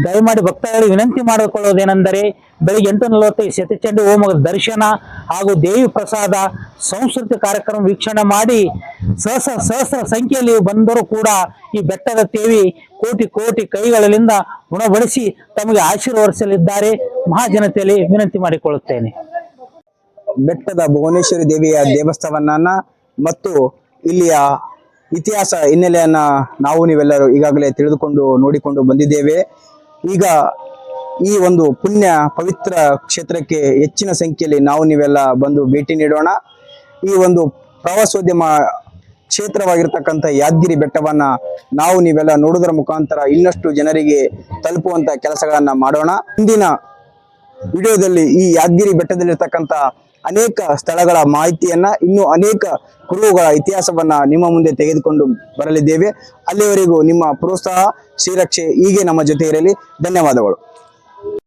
ದಯಮಾಡಿ ಭಕ್ತಗಳಿಗೆ ವಿನಂತಿ ಮಾಡಿಕೊಳ್ಳೋದೇನೆಂದರೆ ಬೆಳಿಗ್ಗೆ ಎಂಟು ನಲವತ್ತೈದು ಶತಚಂಡಿ ಹೋಮದ ದರ್ಶನ ಹಾಗೂ ದೇವಿ ಪ್ರಸಾದ ಸಂಸ್ಕೃತಿ ಕಾರ್ಯಕ್ರಮ ವೀಕ್ಷಣೆ ಮಾಡಿ ಸಹಸ್ರ ಸಹಸ್ರ ಸಂಖ್ಯೆಯಲ್ಲಿ ಬಂದರೂ ಕೂಡ ಈ ಬೆಟ್ಟದ ದೇವಿ ಕೋಟಿ ಕೋಟಿ ಕೈಗಳಿಂದ ಗುಣಪಡಿಸಿ ತಮಗೆ ಆಶೀರ್ವದಿಸಲಿದ್ದಾರೆ. ಮಹಾಜನತೆಯಲ್ಲಿ ವಿನಂತಿ ಮಾಡಿಕೊಳ್ಳುತ್ತೇನೆ. ಬೆಟ್ಟದ ಭುವನೇಶ್ವರಿ ದೇವಿಯ ದೇವಸ್ಥಾನ ಮತ್ತು ಇಲ್ಲಿಯ ಇತಿಹಾಸ ಹಿನ್ನೆಲೆಯನ್ನ ನಾವು ನೀವೆಲ್ಲರೂ ಈಗಾಗಲೇ ತಿಳಿದುಕೊಂಡು ನೋಡಿಕೊಂಡು ಬಂದಿದ್ದೇವೆ. ಈಗ ಈ ಒಂದು ಪುಣ್ಯ ಪವಿತ್ರ ಕ್ಷೇತ್ರಕ್ಕೆ ಹೆಚ್ಚಿನ ಸಂಖ್ಯೆಯಲ್ಲಿ ನಾವು ನೀವೆಲ್ಲ ಬಂದು ಭೇಟಿ ನೀಡೋಣ. ಈ ಒಂದು ಪ್ರವಾಸೋದ್ಯಮ ಕ್ಷೇತ್ರವಾಗಿರ್ತಕ್ಕಂಥ ಯಾದಗಿರಿ ಬೆಟ್ಟವನ್ನ ನಾವು ನೀವೆಲ್ಲ ನೋಡುವುದರ ಮುಖಾಂತರ ಇನ್ನಷ್ಟು ಜನರಿಗೆ ತಲುಪುವಂತ ಕೆಲಸಗಳನ್ನು ಮಾಡೋಣ. ಇಂದಿನ ವಿಡಿಯೋದಲ್ಲಿ ಈ ಯಾದಗಿರಿ ಬೆಟ್ಟದಲ್ಲಿರ್ತಕ್ಕಂಥ ಅನೇಕ ಸ್ಥಳಗಳ ಮಾಹಿತಿಯನ್ನ, ಇನ್ನು ಅನೇಕ ಕುರುಹುಗಳ ಇತಿಹಾಸವನ್ನ ನಿಮ್ಮ ಮುಂದೆ ತೆಗೆದುಕೊಂಡು ಬರಲಿದ್ದೇವೆ. ಅಲ್ಲಿವರೆಗೂ ನಿಮ್ಮ ಪ್ರೋತ್ಸಾಹ, ಶ್ರೀರಕ್ಷೆ ಹೀಗೆ ನಮ್ಮ ಜೊತೆ ಇರಲಿ. ಧನ್ಯವಾದಗಳು.